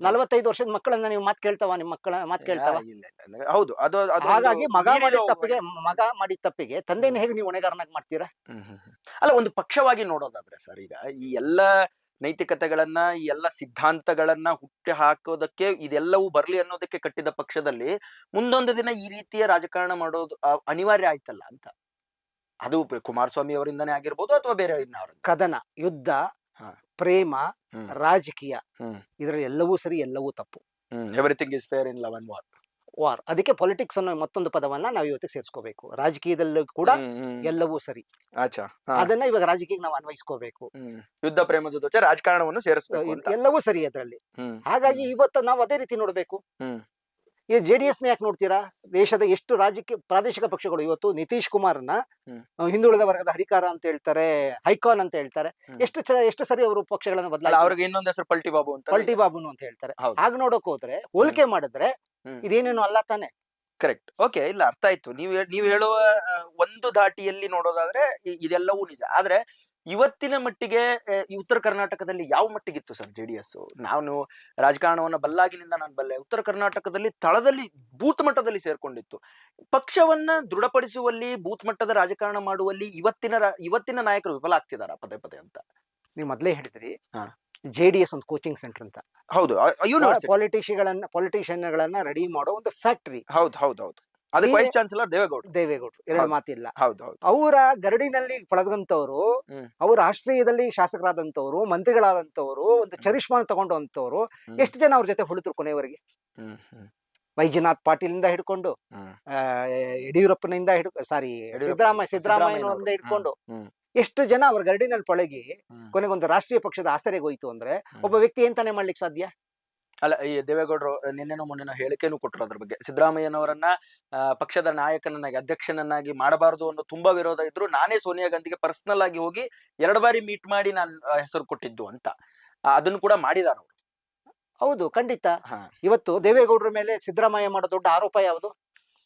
ನಲವತ್ತೈದು ವರ್ಷದ ಮಕ್ಕಳನ್ನ ನೀವು ಮಾತ್ ಕೇಳ್ತಾವ ನಿಮ್ಮ ಮಕ್ಕಳ ಮಾತ್ ಕೇಳ್ತಾವ. ಹೌದು ಅದು ಹಾಗಾಗಿ ಮಗ ಮಾಡಿದ ತಪ್ಪಿಗೆ. ಮಗ ಮಾಡಿದ ತಪ್ಪಿಗೆ ತಂದೆನ ಹೇಗೆ ನೀವು ಹೊಣೆಗಾರನಾಗಿ ಮಾಡ್ತೀರಾ. ಅಲ್ಲ ಒಂದು ಪಕ್ಷವಾಗಿ ನೋಡೋದಾದ್ರೆ ಸರ್ ಈಗ ಈ ಎಲ್ಲ ನೈತಿಕತೆಗಳನ್ನ ಈ ಎಲ್ಲ ಸಿದ್ಧಾಂತಗಳನ್ನ ಹುಟ್ಟಿ ಹಾಕೋದಕ್ಕೆ ಇದೆಲ್ಲವೂ ಬರ್ಲಿ ಅನ್ನೋದಕ್ಕೆ ಕಟ್ಟಿದ ಪಕ್ಷದಲ್ಲಿ ಮುಂದೊಂದು ದಿನ ಈ ರೀತಿಯ ರಾಜಕಾರಣ ಮಾಡೋದು ಅನಿವಾರ್ಯ ಆಯ್ತಲ್ಲ ಅಂತ. ಅದು ಕುಮಾರಸ್ವಾಮಿ ಅವರಿಂದನೇ ಆಗಿರ್ಬೋದು ಅಥವಾ ಬೇರೆ ಕದನ ಯುದ್ಧ ಪ್ರೇಮ ರಾಜಕೀಯ. ಇದರಲ್ಲಿ ಎಲ್ಲವೂ ಸರಿ ಎಲ್ಲವೂ ತಪ್ಪು. Everything is fair in love and war war. ಅದಕ್ಕೆ ಪೊಲಿಟಿಕ್ಸ್ ಅನ್ನೋ ಮತ್ತೊಂದು ಪದವನ್ನ ನಾವು ಇವತ್ತಿಗೆ ಸೇರಿಸ್ಕೋಬೇಕು. ರಾಜಕೀಯದಲ್ಲೂ ಕೂಡ ಎಲ್ಲವೂ ಸರಿ. ಅದನ್ನ ಇವಾಗ ರಾಜಕೀಯಕ್ಕೆ ನಾವು ಅನ್ವಯಿಸ್ಕೋಬೇಕು. ಯುದ್ಧ ಪ್ರೇಮ ಜೊತೆ ರಾಜಕಾರಣವನ್ನು ಸೇರಿಸ್ಬೇಕು ಎಲ್ಲವೂ ಸರಿ ಅದರಲ್ಲಿ. ಹಾಗಾಗಿ ಇವತ್ತು ನಾವು ಅದೇ ರೀತಿ ನೋಡ್ಬೇಕು. ಈ ಜೆ ಡಿ ಎಸ್ನ ಯಾಕೆ ನೋಡ್ತೀರಾ? ದೇಶದ ಎಷ್ಟು ರಾಜಕೀಯ ಪ್ರಾದೇಶಿಕ ಪಕ್ಷಗಳು ಇವತ್ತು ನಿತೀಶ್ ಕುಮಾರ್ನ ಹಿಂದುಳಿದ ವರ್ಗದ ಹರಿಕಾರ ಅಂತ ಹೇಳ್ತಾರೆ ಹೈಕಾನ್ ಅಂತ ಹೇಳ್ತಾರೆ ಎಷ್ಟು ಎಷ್ಟು ಸರಿ ಅವರು ಪಕ್ಷಗಳನ್ನ ಬದಲಾಯಿಸಿ ಅವ್ರಿಗೆ ಇನ್ನೊಂದು ಹೆಸರು ಪಲ್ಟಿ ಬಾಬು ಅಂತ ಪಲ್ಟಿ ಬಾಬುನು ಅಂತ ಹೇಳ್ತಾರೆ. ಹಾಗೆ ನೋಡಕ್ ಹೋದ್ರೆ ಹೋಲಿಕೆ ಮಾಡಿದ್ರೆ. ಇದೇನೇನು ಅಲ್ಲ ತಾನೆ? ಕರೆಕ್ಟ್. ಓಕೆ ಇಲ್ಲ ಅರ್ಥ ಆಯ್ತು. ನೀವು ನೀವು ಹೇಳುವ ಒಂದು ಧಾಟಿಯಲ್ಲಿ ನೋಡೋದಾದ್ರೆ ಇದೆಲ್ಲವೂ ನಿಜ. ಆದ್ರೆ ಇವತ್ತಿನ ಮಟ್ಟಿಗೆ ಉತ್ತರ ಕರ್ನಾಟಕದಲ್ಲಿ ಯಾವ ಮಟ್ಟಿಗಿತ್ತು ಸರ್ ಜೆ ಡಿ ಎಸ್ ನಾನು ರಾಜಕಾರಣವನ್ನ ಬಲ್ಲಾಗಿನಿಂದ ನಾನು ಬಲ್ಲೆ. ಉತ್ತರ ಕರ್ನಾಟಕದಲ್ಲಿ ತಳದಲ್ಲಿ ಬೂತ್ ಮಟ್ಟದಲ್ಲಿ ಸೇರ್ಕೊಂಡಿತ್ತು. ಪಕ್ಷವನ್ನ ದೃಢಪಡಿಸುವಲ್ಲಿ ಬೂತ್ ಮಟ್ಟದ ರಾಜಕಾರಣ ಮಾಡುವಲ್ಲಿ ಇವತ್ತಿನ ಇವತ್ತಿನ ನಾಯಕರು ವಿಫಲ ಆಗ್ತಿದಾರ ಪದೇ ಪದೇ ಅಂತ? ನೀವು ಮೊದಲೇ ಹೇಳಿದ್ರಿ. ಜೆ ಡಿ ಎಸ್ ಒಂದು ಕೋಚಿಂಗ್ ಸೆಂಟರ್ ಅಂತ. ಹೌದು ಪಾಲಿಟಿಷಿಯಗಳನ್ನ ಪಾಲಿಟಿಷಿಯನ್ಗಳನ್ನ ರೆಡಿ ಮಾಡೋ ಒಂದು ಫ್ಯಾಕ್ಟರಿ ಹೌದು ಹೌದು ಹೌದು. ಅದಕ್ಕೆ ವೈಸ್ ಚಾನ್ಸಲರ್ ದೇವೇಗೌಡ ದೇವೇಗೌಡರು ಎರಡು. ಮಾತಿಲ್ಲ ಹೌದು ಹೌದು ಅವರ ಗರಡಿನಲ್ಲಿ ಪಡೆದಂತವ್ರು. ಅವ್ರ ಆಶ್ರಯದಲ್ಲಿ ಶಾಸಕರಾದಂತವ್ರು ಮಂತ್ರಿಗಳಾದಂತವ್ರು ಒಂದು ಚರಿಷ್ಮಾನ ತಗೊಂಡಂತವ್ರು. ಎಷ್ಟು ಜನ ಅವ್ರ ಜೊತೆ ಹುಳಿದ್ರು ಕೊನೆಯವರೆಗೆ ವೈಜನಾಥ್ ಪಾಟೀಲಿಂದ ಹಿಡ್ಕೊಂಡು ಯಡಿಯೂರಪ್ಪನಿಂದ ಹಿಡ್ ಸಾರಿ. ಸಿದ್ದರಾಮಯ್ಯ ಸಿದ್ದರಾಮಯ್ಯನಿಂದ. ಹಿಡ್ಕೊಂಡು. ಎಷ್ಟು ಜನ ಅವ್ರ ಗರಡಿನಲ್ಲಿ ಪಳಗಿ. ಕೊನೆಗೊಂದು ರಾಷ್ಟ್ರೀಯ ಪಕ್ಷದ ಆಸರೆಗೋಯ್ತು ಅಂದ್ರೆ ಒಬ್ಬ ವ್ಯಕ್ತಿ ಏನ್ ತಾನೇ ಮಾಡ್ಲಿಕ್ಕೆ ಸಾಧ್ಯ ಅಲ್ಲ ಈ ದೇವೇಗೌಡರು ನಿನ್ನೆನೋ ಮೊನ್ನೆನೋ ಹೇಳಿಕೆನು ಕೊಟ್ಟರು ಅದ್ರ ಬಗ್ಗೆ. ಸಿದ್ದರಾಮಯ್ಯನವರನ್ನ ಪಕ್ಷದ ನಾಯಕನನ್ನಾಗಿ ಅಧ್ಯಕ್ಷನನ್ನಾಗಿ ಮಾಡಬಾರದು ಅನ್ನೋ ತುಂಬಾ ವಿರೋಧ ಇದ್ರು ನಾನೇ ಸೋನಿಯಾ ಗಾಂಧಿಗೆ ಪರ್ಸನಲ್ ಆಗಿ ಹೋಗಿ ಎರಡು ಬಾರಿ ಮೀಟ್ ಮಾಡಿ ನಾನು ಹೆಸರು ಕೊಟ್ಟಿದ್ದು ಅಂತ. ಅದನ್ನ ಕೂಡ ಮಾಡಿದಾರ ಅವರು ಹೌದು ಖಂಡಿತ. ಹಾ. ಇವತ್ತು ದೇವೇಗೌಡರ ಮೇಲೆ ಸಿದ್ದರಾಮಯ್ಯ ಮಾಡೋ ದೊಡ್ಡ ಆರೋಪ ಯಾವುದು?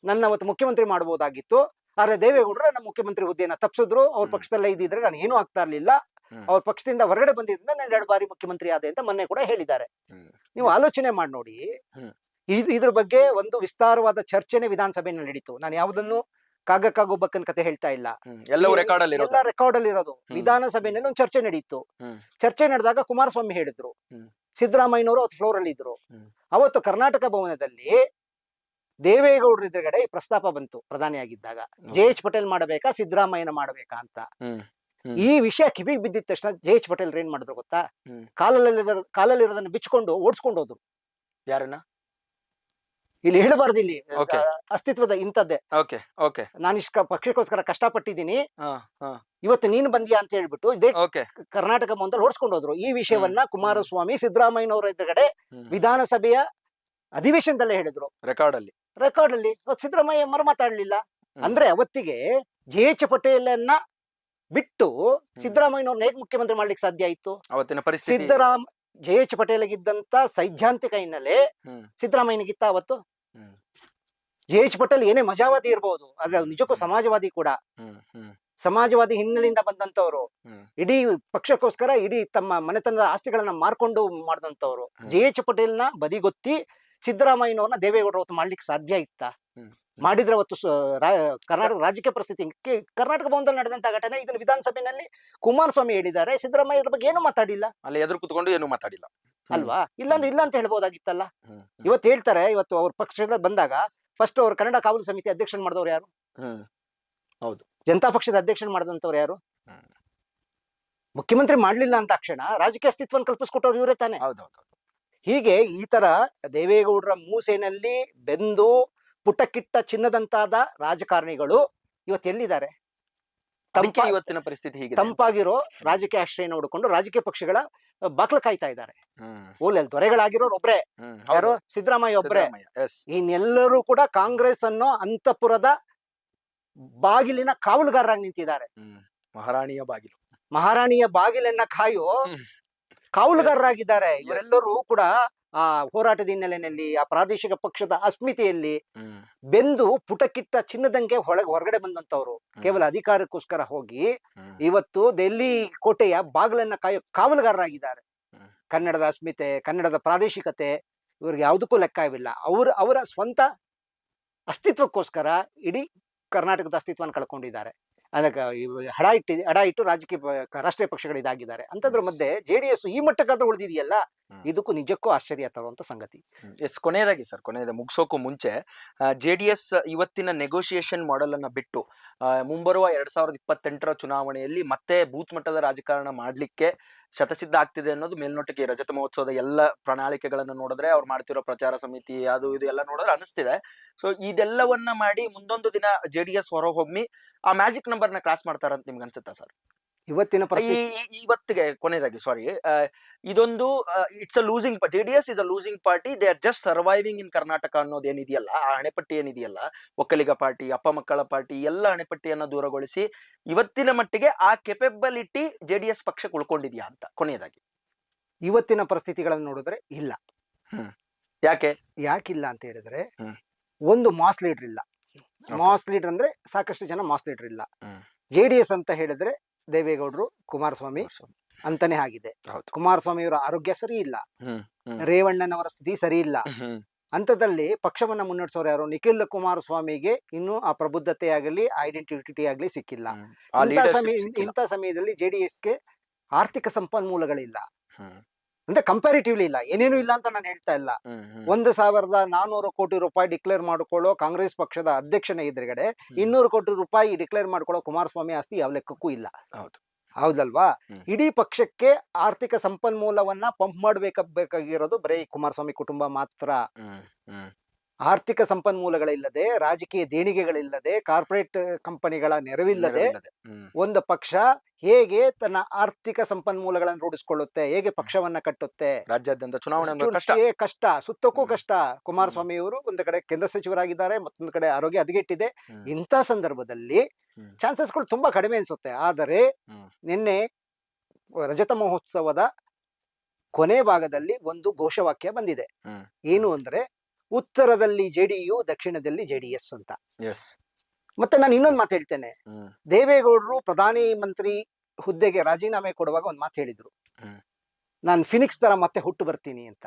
ನನ್ನ ಅವತ್ತು ಮುಖ್ಯಮಂತ್ರಿ ಮಾಡಬಹುದಾಗಿತ್ತು. ಆದ್ರೆ ದೇವೇಗೌಡರು ನಮ್ಮ ಮುಖ್ಯಮಂತ್ರಿ ಹುದ್ದೆಯನ್ನ ತಪ್ಪಿಸಿದ್ರು ಅವ್ರ. ಪಕ್ಷದಲ್ಲೇ ಇದ್ದಿದ್ರೆ ನಾನು ಏನೂ ಆಗ್ತಾ ಇರ್ಲಿಲ್ಲ. ಅವ್ರ ಪಕ್ಷದಿಂದ ಹೊರಗಡೆ ಬಂದಿದ್ರಿಂದ ನಾನು ಎರಡು ಬಾರಿ ಮುಖ್ಯಮಂತ್ರಿ ಆದೆ ಅಂತ ಮೊನ್ನೆ ಕೂಡ ಹೇಳಿದ್ದಾರೆ. ನೀವು ಆಲೋಚನೆ ಮಾಡಿ ನೋಡಿ. ಇದು ಇದ್ರ ಬಗ್ಗೆ ಒಂದು ವಿಸ್ತಾರವಾದ ಚರ್ಚೆನೆ ವಿಧಾನಸಭೆಯಲ್ಲಿ ನಡೀತು. ನಾನು ಯಾವುದನ್ನು ಕಾಗಕ್ಕಾಗೋಬಕ್ಕನ್ ಕತೆ ಹೇಳ್ತಾ ಇಲ್ಲ. ಎಲ್ಲವೂ ರೆಕಾರ್ಡ್ ಅಲ್ಲಿ ಎಲ್ಲ ರೆಕಾರ್ಡ್ ಅಲ್ಲಿ ಇರೋದು ವಿಧಾನಸಭೆಯಲ್ಲಿ ಒಂದು ಚರ್ಚೆ ನಡೀತು. ಚರ್ಚೆ ನಡೆದಾಗ ಕುಮಾರಸ್ವಾಮಿ ಹೇಳಿದ್ರು. ಸಿದ್ದರಾಮಯ್ಯನವರು ಅವತ್ತು ಫ್ಲೋರ್ ಅಲ್ಲಿ ಇದ್ರು. ಅವತ್ತು ಕರ್ನಾಟಕ ಭವನದಲ್ಲಿ ದೇವೇಗೌಡರ ಎದುರುಗಡೆ ಈ ಪ್ರಸ್ತಾಪ ಬಂತು ಪ್ರಧಾನಿಯಾಗಿದ್ದಾಗ. ಜೆ ಎಚ್ ಪಟೇಲ್ ಮಾಡಬೇಕಾ ಸಿದ್ದರಾಮಯ್ಯನ ಮಾಡಬೇಕಾ ಅಂತ. ಈ ವಿಷಯ ಕಿವಿಗೆ ಬಿದ್ದಿದ ತಕ್ಷಣ ಜೆ ಎಚ್ ಪಟೇಲ್ ಏನ್ ಮಾಡಿದ್ರು ಗೊತ್ತಾ? ಕಾಲಲ್ಲಿ ಕಾಲಲ್ಲಿ ಇರೋದನ್ನ ಬಿಚ್ಕೊಂಡು ಓಡಿಸ್ಕೊಂಡು ಹೋದ್ರು. ಯಾರನ್ನ? ಇಲ್ಲಿ ಹೇಳಬಾರ್ದು ಇಲ್ಲಿ ಅಸ್ತಿತ್ವದ ಇಂಥದ್ದೇ. ನಾನು ಇಷ್ಟ ಪಕ್ಷಕ್ಕೋಸ್ಕರ ಕಷ್ಟಪಟ್ಟಿದ್ದೀನಿ. ಇವತ್ತು ನೀನು ಬಂದಿಯಾ ಅಂತ ಹೇಳ್ಬಿಟ್ಟು ಇದೇ ಕರ್ನಾಟಕ ಭವನದಲ್ಲಿ ಓಡಿಸ್ಕೊಂಡು ಹೋದ್ರು. ಈ ವಿಷಯವನ್ನ ಕುಮಾರಸ್ವಾಮಿ ಸಿದ್ದರಾಮಯ್ಯನವರ ಎದುರುಗಡೆ ವಿಧಾನಸಭೆಯ ಅಧಿವೇಶನದಲ್ಲೇ ಹೇಳಿದ್ರು. ರೆಕಾರ್ಡ್ ಅಲ್ಲಿ ರೆಕಾರ್ಡ್ ಅಲ್ಲಿ ಸಿದ್ದರಾಮಯ್ಯ ಮರು ಮಾತಾಡ್ಲಿಲ್ಲ. ಅಂದ್ರೆ ಅವತ್ತಿಗೆ ಜೆ ಎಚ್ ಪಟೇಲನ್ನ ಬಿಟ್ಟು ಸಿದ್ದರಾಮಯ್ಯನವ್ರನ್ನ ಹೇಗೆ ಮುಖ್ಯಮಂತ್ರಿ ಮಾಡ್ಲಿಕ್ಕೆ ಸಾಧ್ಯ ಆಯ್ತು ಅವತ್ತಿನ ಪರಿಸ್ಥಿತಿ ಸಿದ್ದರಾಮ್ ಜೆ ಎಚ್ ಪಟೇಲ್ಗಿದ್ದಂತ ಸೈದ್ಧಾಂತಿಕ ಹಿನ್ನೆಲೆ. ಸಿದ್ದರಾಮಯ್ಯನಿಗಿತ್ತ ಅವತ್ತು. ಜೆ ಎಚ್ ಪಟೇಲ್ ಏನೇ ಮಜಾವಾದಿ ಇರ್ಬೋದು ಆದ್ರೆ ನಿಜಕ್ಕೂ ಸಮಾಜವಾದಿ ಕೂಡ ಸಮಾಜವಾದಿ ಹಿನ್ನೆಲೆಯಿಂದ ಬಂದಂತವ್ರು. ಇಡೀ ಪಕ್ಷಕ್ಕೋಸ್ಕರ ಇಡೀ ತಮ್ಮ ಮನೆತನದ ಆಸ್ತಿಗಳನ್ನ ಮಾರ್ಕೊಂಡು ಮಾಡಿದಂತವ್ರು. ಜೆ ಎಚ್ ಪಟೇಲ್ನ ಬದಿಗೊತ್ತಿ ಸಿದ್ದರಾಮಯ್ಯನವ್ರನ್ನ ದೇವೇಗೌಡರು ಅವತ್ತು ಮಾಡ್ಲಿಕ್ಕೆ ಸಾಧ್ಯ ಇತ್ತ. ಮಾಡಿದ್ರೆ ಅವತ್ತು ಕರ್ನಾಟಕ ರಾಜಕೀಯ ಪರಿಸ್ಥಿತಿ ಕರ್ನಾಟಕ ಭವನದಲ್ಲಿ ನಡೆದಂತಹ ಘಟನೆ ಇದನ್ನು ವಿಧಾನಸಭೆಯಲ್ಲಿ ಕುಮಾರಸ್ವಾಮಿ ಹೇಳಿದ್ದಾರೆ. ಸಿದ್ದರಾಮಯ್ಯ ಬಗ್ಗೆ ಏನು ಮಾತಾಡಿಲ್ಲ. ಅಲ್ಲಿ ಎದುರು ಕುತ್ಕೊಂಡು ಏನು ಮಾತಾಡಿಲ್ಲ. ಅಲ್ವಾ? ಇಲ್ಲಾಂದ್ರೆ ಇಲ್ಲ ಅಂತ ಹೇಳ್ಬೋದಾಗಿತ್ತಲ್ಲ. ಇವತ್ತು ಹೇಳ್ತಾರೆ ಇವತ್ತು ಅವ್ರ ಪಕ್ಷದ ಬಂದಾಗ ಫಸ್ಟ್ ಅವ್ರ ಕನ್ನಡ ಕಾವಲು ಸಮಿತಿ ಅಧ್ಯಕ್ಷ ಮಾಡಿದವ್ರು ಯಾರು? ಹೌದು. ಜನತಾ ಪಕ್ಷದ ಅಧ್ಯಕ್ಷ ಮಾಡಿದಂತವ್ರು ಯಾರು? ಮುಖ್ಯಮಂತ್ರಿ ಮಾಡ್ಲಿಲ್ಲ ಅಂತ ಕ್ಷಣ ರಾಜಕೀಯ ಅಸ್ತಿತ್ವವನ್ನು ಕಲ್ಪಿಸ್ಕೊಟ್ಟವ್ರು ಇವರೇ ತಾನೆ. ಹೀಗೆ ಈ ತರ ದೇವೇಗೌಡರ ಮೂಸೆನಲ್ಲಿ ಬೆಂದು ಪುಟಕ್ಕಿಟ್ಟ ಚಿನ್ನದಂತಾದ ರಾಜಕಾರಣಿಗಳು ಇವತ್ತು ಎಲ್ಲಿದ್ದಾರೆ? ಇವತ್ತಿನ ಪರಿಸ್ಥಿತಿ ಹೀಗೆ ತಂಪಾಗಿರೋ ರಾಜಕೀಯ ಆಶ್ರಯ ನೋಡಿಕೊಂಡು ರಾಜಕೀಯ ಪಕ್ಷಗಳ ಬಾಕ್ಲ ಕಾಯ್ತಾ ಇದ್ದಾರೆ. ಓಲೆ ಓಲೆಲ್ ದೊರೆಗಳಾಗಿರೋರು ಒಬ್ರೆ. ಯಾರು ಸಿದ್ದರಾಮಯ್ಯ ಒಬ್ರೆ. ಇನ್ನೆಲ್ಲರೂ ಕೂಡ ಕಾಂಗ್ರೆಸ್ ಅನ್ನೋ ಅಂತಪುರದ ಬಾಗಿಲಿನ ಕಾವಲುಗಾರರಾಗಿ ನಿಂತಿದ್ದಾರೆ. ಮಹಾರಾಣಿಯ ಬಾಗಿಲು. ಮಹಾರಾಣಿಯ ಬಾಗಿಲನ್ನ ಕಾಯೋ. ಕಾವಲುಗಾರರಾಗಿದ್ದಾರೆ. ಇವರೆಲ್ಲರೂ ಕೂಡ ಆ ಹೋರಾಟದ ಹಿನ್ನೆಲೆಯಲ್ಲಿ ಆ ಪ್ರಾದೇಶಿಕ ಪಕ್ಷದ ಅಸ್ಮಿತೆಯಲ್ಲಿ ಬೆಂದು ಪುಟಕಿಟ್ಟ ಚಿನ್ನದಂಗೆ ಹೊಳಗೆ ಹೊರಗಡೆ ಬಂದಂತವ್ರು ಕೇವಲ ಅಧಿಕಾರಕ್ಕೋಸ್ಕರ ಹೋಗಿ ಇವತ್ತು ದೆಲ್ಲಿ ಕೋಟೆಯ ಬಾಗಿಲನ್ನ ಕಾಯೋ ಕಾವಲುಗಾರರಾಗಿದ್ದಾರೆ. ಕನ್ನಡದ ಅಸ್ಮಿತೆ ಕನ್ನಡದ ಪ್ರಾದೇಶಿಕತೆ ಇವ್ರಿಗೆ ಯಾವುದಕ್ಕೂ ಲೆಕ್ಕವಿಲ್ಲ ಅವ್ರ ಅವರ ಸ್ವಂತ ಅಸ್ತಿತ್ವಕ್ಕೋಸ್ಕರ ಇಡೀ ಕರ್ನಾಟಕದ ಅಸ್ತಿತ್ವವನ್ನು ಕಳ್ಕೊಂಡಿದ್ದಾರೆ. ಅದಕ್ಕೆ ಹಡ ಇಟ್ಟಿ ಹಡ ಇಟ್ಟು ರಾಜಕೀಯ ರಾಷ್ಟ್ರೀಯ ಪಕ್ಷಗಳು ಇದಾಗಿದ್ದಾರೆ. ಅಂತದ್ರ. ಮಧ್ಯೆ ಜೆ ಡಿ ಎಸ್ ಈ ಮಟ್ಟಕ್ಕಾದ್ರೂ ಉಳಿದಿದೆಯಲ್ಲ ಇದಕ್ಕೂ ನಿಜಕ್ಕೂ ಆಶ್ಚರ್ಯ ತರುವಂತ ಸಂಗತಿ. ಎಸ್ ಕೊನೆಯದಾಗಿ ಸರ್ ಕೊನೆಯದ ಮುಗಿಸೋಕು ಮುಂಚೆ ಜೆ ಡಿ ಎಸ್ ಇವತ್ತಿನ ನೆಗೋಷಿಯೇಷನ್ ಮಾಡೆಲ್ ಅನ್ನ ಬಿಟ್ಟು ಮುಂಬರುವ ಎರಡ್ ಸಾವಿರದ ಇಪ್ಪತ್ತೆಂಟರ ಚುನಾವಣೆಯಲ್ಲಿ ಮತ್ತೆ ಬೂತ್ ಮಟ್ಟದ ರಾಜಕಾರಣ ಮಾಡ್ಲಿಕ್ಕೆ ಶತಸಿದ್ಧ ಆಗ್ತಿದೆ ಅನ್ನೋದು ಮೇಲ್ನೋಟಕ್ಕೆ ರಜತ ಮಹೋತ್ಸವದ ಎಲ್ಲ ಪ್ರಣಾಳಿಕೆಗಳನ್ನು ನೋಡಿದ್ರೆ ಅವ್ರು ಮಾಡ್ತಿರೋ ಪ್ರಚಾರ ಸಮಿತಿ, ಅದು ಇದು ಎಲ್ಲ ನೋಡಿದ್ರೆ ಅನಿಸ್ತಿದೆ. ಸೊ ಇದೆಲ್ಲವನ್ನ ಮಾಡಿ ಮುಂದೊಂದು ದಿನ ಜೆ ಡಿ ಎಸ್ ಹೊರಹೊಮ್ಮಿ ಆ ಮ್ಯಾಜಿಕ್ ನಂಬರ್ನ ಕ್ರಾಸ್ ಮಾಡ್ತಾರಂತ ನಿಮ್ಗೆ ಅನ್ಸುತ್ತಾ ಸರ್ ಇವತ್ತಿನ ಈ ಪರಿಸ್ಥಿತಿ ಈ- ಇವತ್ತಿಗೆ ಕೊನೆಯದಾಗಿ ಸಾರಿ ಇದೊಂದು it's a losing J D S is a losing party they are just surviving in Karnataka ಅನ್ನೋದು ಏನಿದೆಯಲ್ಲ ಆ ಹಣೆಪಟ್ಟಿ ಏನಿದೆಯಲ್ಲ ಒಕ್ಕಲಿಗ ಪಾರ್ಟಿ ಅಪ್ಪ ಮಕ್ಕಳ ಪಾರ್ಟಿ ಎಲ್ಲ ಹಣೆಪಟ್ಟಿಯನ್ನ ದೂರಗೊಳಿಸಿ ಇವತ್ತಿನ ಮಟ್ಟಿಗೆ ಆ ಕೆಪೆಬಲಿಟಿ ಜೆ ಡಿ ಎಸ್ ಪಕ್ಷ ಉಳ್ಕೊಂಡಿದ್ಯಾ ಅಂತ ಕೊನೆಯದಾಗಿ. ಇವತ್ತಿನ ಪರಿಸ್ಥಿತಿಗಳನ್ನು ನೋಡಿದ್ರೆ ಇಲ್ಲ. ಯಾಕೆ? ಯಾಕಿಲ್ಲ ಅಂತ ಹೇಳಿದ್ರೆ ಹ್ಮ್. ಒಂದು ಮಾಸ್ ಲೀಡರ್ ಇಲ್ಲ ಮಾಸ್ ಲೀಡರ್ ಅಂದ್ರೆ ಸಾಕಷ್ಟು ಜನ ಮಾಸ್ ಲೀಡರ್ ಇಲ್ಲ ಹ್ಮ್. ಜೆ ಡಿ ಎಸ್ ಅಂತ ಹೇಳಿದ್ರೆ ದೇವೇಗೌಡರು ಕುಮಾರಸ್ವಾಮಿ ಅಂತಾನೆ ಆಗಿದೆ. ಕುಮಾರಸ್ವಾಮಿ ಅವರ ಆರೋಗ್ಯ ಸರಿ ಇಲ್ಲ. ರೇವಣ್ಣನವರ ಸ್ಥಿತಿ ಸರಿ ಇಲ್ಲ. ಅಂತದಲ್ಲಿ ಪಕ್ಷವನ್ನ ಮುನ್ನಡೆಸೋರು ಯಾರು? ನಿಖಿಲ್ ಕುಮಾರಸ್ವಾಮಿಗೆ ಇನ್ನು ಆ ಪ್ರಬುದ್ಧತೆ ಆಗಲಿ ಐಡೆಂಟಿಟಿ ಆಗಲಿ ಸಿಕ್ಕಿಲ್ಲ. ಇಂಥ ಸಮಯದಲ್ಲಿ ಜೆಡಿಎಸ್ಗೆ ಡಿ ಎಸ್ಗೆ ಆರ್ಥಿಕ ಸಂಪನ್ಮೂಲಗಳಿಲ್ಲ. ಅಂದ್ರೆ ಕಂಪ್ಯಾರಿಟಿವ್ಲಿ ಇಲ್ಲ. ಏನೇನು ಇಲ್ಲ ಅಂತ ನಾನು ಹೇಳ್ತಾ ಇಲ್ಲ. ಒಂದು ಸಾವಿರದ ನಾನೂರು ಕೋಟಿ ರೂಪಾಯಿ ಡಿಕ್ಲೇರ್ ಮಾಡ್ಕೊಳ್ಳೋ ಕಾಂಗ್ರೆಸ್ ಪಕ್ಷದ ಅಧ್ಯಕ್ಷನ ಎದುರುಗಡೆ ಇನ್ನೂರು ಕೋಟಿ ರೂಪಾಯಿ ಡಿಕ್ಲೇರ್ ಮಾಡ್ಕೊಳ್ಳೋ ಕುಮಾರಸ್ವಾಮಿ ಆಸ್ತಿ ಯಾವ ಲೆಕ್ಕಕ್ಕೂ ಇಲ್ಲ. ಹೌದು. ಹೌದಲ್ವಾ. ಇಡೀ ಪಕ್ಷಕ್ಕೆ ಆರ್ಥಿಕ ಸಂಪನ್ಮೂಲವನ್ನ ಪಂಪ್ ಮಾಡ್ಬೇಕಬೇಕಾಗಿರೋದು ಬರೀ ಕುಮಾರಸ್ವಾಮಿ ಕುಟುಂಬ ಮಾತ್ರ. ಆರ್ಥಿಕ ಸಂಪನ್ಮೂಲಗಳಿಲ್ಲದೆ ರಾಜಕೀಯ ದೇಣಿಗೆಗಳಿಲ್ಲದೆ ಕಾರ್ಪೊರೇಟ್ ಕಂಪನಿಗಳ ನೆರವಿಲ್ಲದೆ. ಒಂದು ಪಕ್ಷ ಹೇಗೆ ತನ್ನ ಆರ್ಥಿಕ ಸಂಪನ್ಮೂಲಗಳನ್ನು ರೂಢಿಸಿಕೊಳ್ಳುತ್ತೆ ಹೇಗೆ ಪಕ್ಷವನ್ನ ಕಟ್ಟುತ್ತೆ ರಾಜ್ಯಾದ್ಯಂತ ಚುನಾವಣೆ ಕಷ್ಟ. ಸುತ್ತಕ್ಕೂ. ಕಷ್ಟ. ಕುಮಾರಸ್ವಾಮಿ ಅವರು ಒಂದು ಕಡೆ ಕೇಂದ್ರ ಸಚಿವರಾಗಿದ್ದಾರೆ ಮತ್ತೊಂದು ಕಡೆ ಆರೋಗ್ಯ ಹದಗೆಟ್ಟಿದೆ. ಇಂಥ ಸಂದರ್ಭದಲ್ಲಿ. ಚಾನ್ಸಸ್ಗಳು ತುಂಬಾ ಕಡಿಮೆ ಅನ್ಸುತ್ತೆ. ಆದರೆ. ನಿನ್ನೆ ರಜತ ಮಹೋತ್ಸವದ ಕೊನೆ ಭಾಗದಲ್ಲಿ ಒಂದು ಘೋಷವಾಕ್ಯ ಬಂದಿದೆ. ಏನು ಅಂದ್ರೆ ಉತ್ತರದಲ್ಲಿ ಜೆಡಿಯು ದಕ್ಷಿಣದಲ್ಲಿ ಜೆಡಿಎಸ್ ಅಂತ. ಎಸ್. ಮತ್ತೆ ನಾನು ಇನ್ನೊಂದು ಮಾತು ಹೇಳ್ತೇನೆ. ದೇವೇಗೌಡರು ಪ್ರಧಾನಿ ಮಂತ್ರಿ ಹುದ್ದೆಗೆ ರಾಜೀನಾಮೆ ಕೊಡುವಾಗ ಒಂದು ಮಾತು ಹೇಳಿದ್ರು. ನಾನು ಫಿನಿಕ್ಸ್ ತರ ಮತ್ತೆ ಹುಟ್ಟು ಬರ್ತೀನಿ ಅಂತ.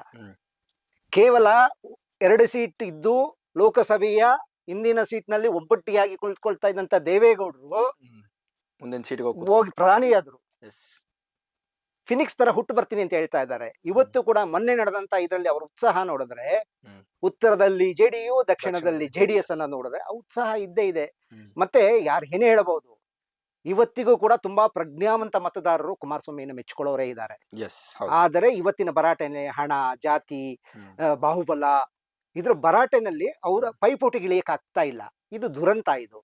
ಕೇವಲ ಎರಡು ಸೀಟ್ ಇದ್ದು ಲೋಕಸಭೆಯ ಹಿಂದಿನ ಸೀಟ್ನಲ್ಲಿ ಒಬ್ಬಟ್ಟಿಯಾಗಿ ಕುಳಿತುಕೊಳ್ತಾ ಇದ್ದಂತ ದೇವೇಗೌಡರು. ಮುಂದಿನ ಸೀಟ್ಗೆ ಹೋಗಿ ಹೋಗಿ ಪ್ರಧಾನಿಯಾದ್ರು. ಎಸ್. ಫಿನಿಕ್ಸ್ ತರ ಹುಟ್ಟು ಬರ್ತೀನಿ ಅಂತ ಹೇಳ್ತಾ ಇದ್ದಾರೆ. ಇವತ್ತು ಕೂಡ ಮೊನ್ನೆ ನಡೆದಂತ ಇದರಲ್ಲಿ ಅವರ ಉತ್ಸಾಹ ನೋಡಿದ್ರೆ. ಉತ್ತರದಲ್ಲಿ ಜೆಡಿಯು ದಕ್ಷಿಣದಲ್ಲಿ ದಕ್ಷಿಣದಲ್ಲಿ ಜೆಡಿಎಸ್ ಎಸ್ ಅನ್ನ ನೋಡಿದ್ರೆ ಆ ಉತ್ಸಾಹ ಇದ್ದೇ ಇದೆ. ಮತ್ತೆ ಯಾರು ಏನೇ ಹೇಳಬಹುದು ಇವತ್ತಿಗೂ ಕೂಡ ತುಂಬಾ ಪ್ರಜ್ಞಾವಂತ ಮತದಾರರು ಕುಮಾರಸ್ವಾಮಿಯನ್ನು ಮೆಚ್ಚಿಕೊಳ್ಳೋರೇ ಇದ್ದಾರೆ. ಆದರೆ ಇವತ್ತಿನ ಭರಾಟೆನೆ ಹಣ ಜಾತಿ ಬಾಹುಬಲ ಇದ್ರ ಭರಾಟೆನಲ್ಲಿ ಅವರ ಪೈಪೋಟಿಗೆ ಆಗ್ತಾ ಇಲ್ಲ. ಇದು ದುರಂತ ಇದು.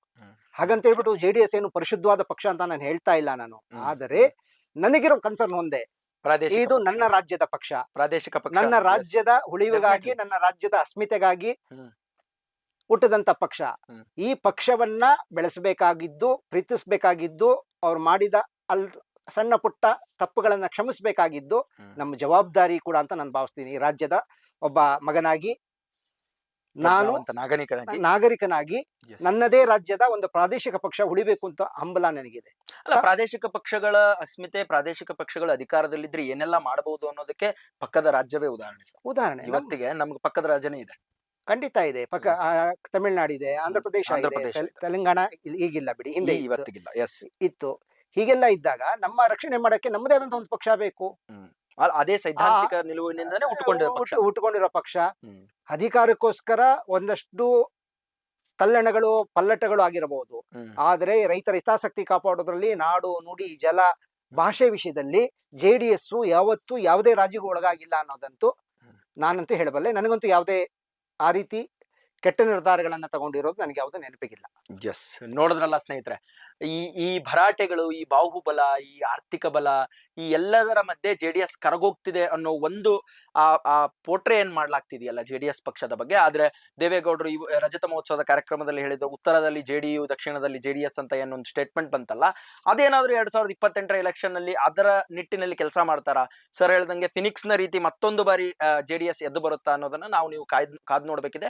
ಹಾಗಂತ ಹೇಳ್ಬಿಟ್ಟು ಜೆ ಡಿ ಎಸ್ ಏನು ಪರಿಶುದ್ಧವಾದ ಪಕ್ಷ ಅಂತ ನಾನು ಹೇಳ್ತಾ ಇಲ್ಲ ನಾನು. ಆದರೆ ನನಗಿರೋ ಕನ್ಸರ್ನ್ ಒಂದೇ. ಪ್ರಾದೇಶಿಕ ಇದು ನನ್ನ ರಾಜ್ಯದ ಪಕ್ಷ. ಪ್ರಾದೇಶಿಕ ಪಕ್ಷ ನನ್ನ ರಾಜ್ಯದ ಉಳಿವಿಗಾಗಿ ನನ್ನ ರಾಜ್ಯದ ಅಸ್ಮಿತೆಗಾಗಿ. ಹುಟ್ಟದಂತ ಪಕ್ಷ. ಈ ಪಕ್ಷವನ್ನ ಬೆಳೆಸಬೇಕಾಗಿದ್ದು ಪ್ರೀತಿಸಬೇಕಾಗಿದ್ದು ಅವ್ರು ಮಾಡಿದ ಅಲ್ ಸಣ್ಣ ಪುಟ್ಟ ತಪ್ಪುಗಳನ್ನ ಕ್ಷಮಿಸಬೇಕಾಗಿದ್ದು ನಮ್ಮ ಜವಾಬ್ದಾರಿ ಕೂಡ ಅಂತ ನಾನು ಭಾವಿಸ್ತೀನಿ. ಈ ರಾಜ್ಯದ ಒಬ್ಬ ಮಗನಾಗಿ ನಾನು ನಾಗರಿಕನಾಗಿ? ನಾಗರಿಕನಾಗಿ. ನನ್ನದೇ ರಾಜ್ಯದ ಒಂದು ಪ್ರಾದೇಶಿಕ ಪಕ್ಷ ಉಳಿಬೇಕು ಅಂತ ಹಂಬಲ ನನಗಿದೆ. ಅಲ್ಲ ಪ್ರಾದೇಶಿಕ ಪಕ್ಷಗಳ ಅಸ್ಮಿತೆ ಪ್ರಾದೇಶಿಕ ಪಕ್ಷಗಳ ಅಧಿಕಾರದಲ್ಲಿದ್ರೆ ಏನೆಲ್ಲ ಮಾಡಬಹುದು ಅನ್ನೋದಕ್ಕೆ ಪಕ್ಕದ ರಾಜ್ಯವೇ ಉದಾಹರಣೆ ಸರ್. ಉದಾಹರಣೆ ಇವತ್ತಿಗೆ ನಮ್ಗೆ ಪಕ್ಕದ ರಾಜ್ಯನೇ ಇದೆ. ಖಂಡಿತ ಇದೆ. ಪಕ್ಕ. ಆ, ತಮಿಳ್ನಾಡು ಇದೆ ಆಂಧ್ರ ಪ್ರದೇಶ ಆಂಧ್ರ ಇದೆ ಪ್ರದೇಶ ತೆಲ್- ಇದೆ. ತೆಲಂಗಾಣ ಇಲ್- ಈಗಿಲ್ಲ ಬಿಡಿ ಹಿಂದೆ. ಇವತ್ತಿಗಿಲ್ಲ. ಎಸ್ ಇತ್ತು. ಹೀಗೆಲ್ಲ ಇದ್ದಾಗ ನಮ್ಮ ರಕ್ಷಣೆ ಮಾಡಕ್ಕೆ ನಮ್ಮದೇ ಆದಂತ ಒಂದು ಪಕ್ಷ ಬೇಕು. ಅದೇ ಸೈದ್ಧಾಂತಿಕ ನಿಲುವಿನಿಂದಾನೇ ಉಟ್ಕೊಂಡಿರೋ ಪಕ್ಷ. ಹುಟ್ಟು- ಪಕ್ಷ. ಅಧಿಕಾರಕ್ಕೋಸ್ಕರ ಒಂದಷ್ಟು ತಲ್ಲಣಗಳು ಪಲ್ಲಟಗಳು ಆಗಿರಬಹುದು. ಆದರೆ ರೈತರ ಹಿತಾಸಕ್ತಿ ಕಾಪಾಡೋದ್ರಲ್ಲಿ ನಾಡು ನುಡಿ ಜಲ ಭಾಷೆ ವಿಷಯದಲ್ಲಿ ಜೆ ಡಿ ಎಸ್ ಯಾವತ್ತೂ ಯಾವುದೇ ರಾಜ್ಯಗೂ ಒಳಗಾಗಿಲ್ಲ ಅನ್ನೋದಂತೂ. ನಾನಂತೂ ಹೇಳಬಲ್ಲೆ. ನನಗಂತೂ ಯಾವುದೇ ಆ ರೀತಿ ಕೆಟ್ಟ ನಿರ್ಧಾರಗಳನ್ನ ತಗೊಂಡಿರೋದು ನನಗೆ ಯಾವುದು ನೆನಪಿಗಿಲ್ಲ. ಎಸ್ ನೋಡಿದ್ರಲ್ಲ ಸ್ನೇಹಿತರೆ, ಈ ಈ ಭರಾಟೆಗಳು, ಈ ಬಾಹುಬಲ, ಈ ಆರ್ಥಿಕ ಬಲ, ಈ ಎಲ್ಲದರ ಮಧ್ಯೆ ಜೆ ಡಿ ಎಸ್ ಕರಗೋಗ್ತಿದೆ ಅನ್ನೋ ಒಂದು, ಆ ಆ ಪೋಟ್ರೆ ಏನ್ ಮಾಡ್ಲಾಗ್ತಿದೆಯಲ್ಲ ಜೆ ಡಿ ಎಸ್ ಪಕ್ಷದ ಬಗ್ಗೆ? ಆದ್ರೆ ದೇವೇಗೌಡರು ಈ ರಜತ ಮಹೋತ್ಸವದ ಕಾರ್ಯಕ್ರಮದಲ್ಲಿ ಹೇಳಿದ್ರು ಉತ್ತರದಲ್ಲಿ ಜೆ ಡಿ ಯು, ದಕ್ಷಿಣದಲ್ಲಿ ಜೆ ಡಿ ಎಸ್ ಅಂತ ಏನೊಂದು ಸ್ಟೇಟ್ಮೆಂಟ್ ಬಂತಲ್ಲ, ಅದೇನಾದ್ರೂ ಎರಡ್ ಸಾವಿರದ ಇಪ್ಪತ್ತೆಂಟರ ಎಲೆಕ್ಷನ್ನಲ್ಲಿ ಅದರ ನಿಟ್ಟಿನಲ್ಲಿ ಕೆಲಸ ಮಾಡ್ತಾರಾ? ಸರ್ ಹೇಳ್ದಂಗೆ ಫಿನಿಕ್ಸ್ನ ರೀತಿ ಮತ್ತೊಂದು ಬಾರಿ ಜೆ ಡಿ ಎಸ್ ಎದ್ದು ಬರುತ್ತಾ ಅನ್ನೋದನ್ನ ನಾವು ನೀವು ಕಾಯ್ದು, ಕಾದ್ ನೋಡ್ಬೇಕಿದೆ.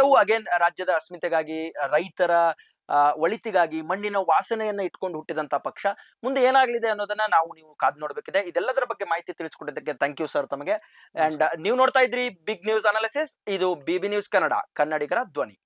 ಇದೆಲ್ಲವೂ ಅಗೇನ್ ರಾಜ್ಯದ ಅಸ್ಮಿತೆಗಾಗಿ ರೈತರ ಒಳಿತಿಗಾಗಿ ಮಣ್ಣಿನ ವಾಸನೆಯನ್ನ ಇಟ್ಕೊಂಡು ಹುಟ್ಟಿದಂತ ಪಕ್ಷ. ಮುಂದೆ ಏನಾಗಲಿದೆ ಅನ್ನೋದನ್ನ ನಾವು ನೀವು ಕಾದ್ ನೋಡ್ಬೇಕಿದೆ. ಇದೆಲ್ಲದರ ಬಗ್ಗೆ ಮಾಹಿತಿ ತಿಳಿಸ್ಕೊಟ್ಟಿದ್ದಕ್ಕೆ ಥ್ಯಾಂಕ್ ಯು ಸರ್ ತಮಗೆ. ಅಂಡ್ ನೀವು ನೋಡ್ತಾ ಇದ್ರಿ ಬಿಗ್ ನ್ಯೂಸ್ ಅನಾಲಿಸಿಸ್ ಇದು ಬಿಬಿ ನ್ಯೂಸ್ ಕನ್ನಡ ಕನ್ನಡಿಗರ ಧ್ವನಿ.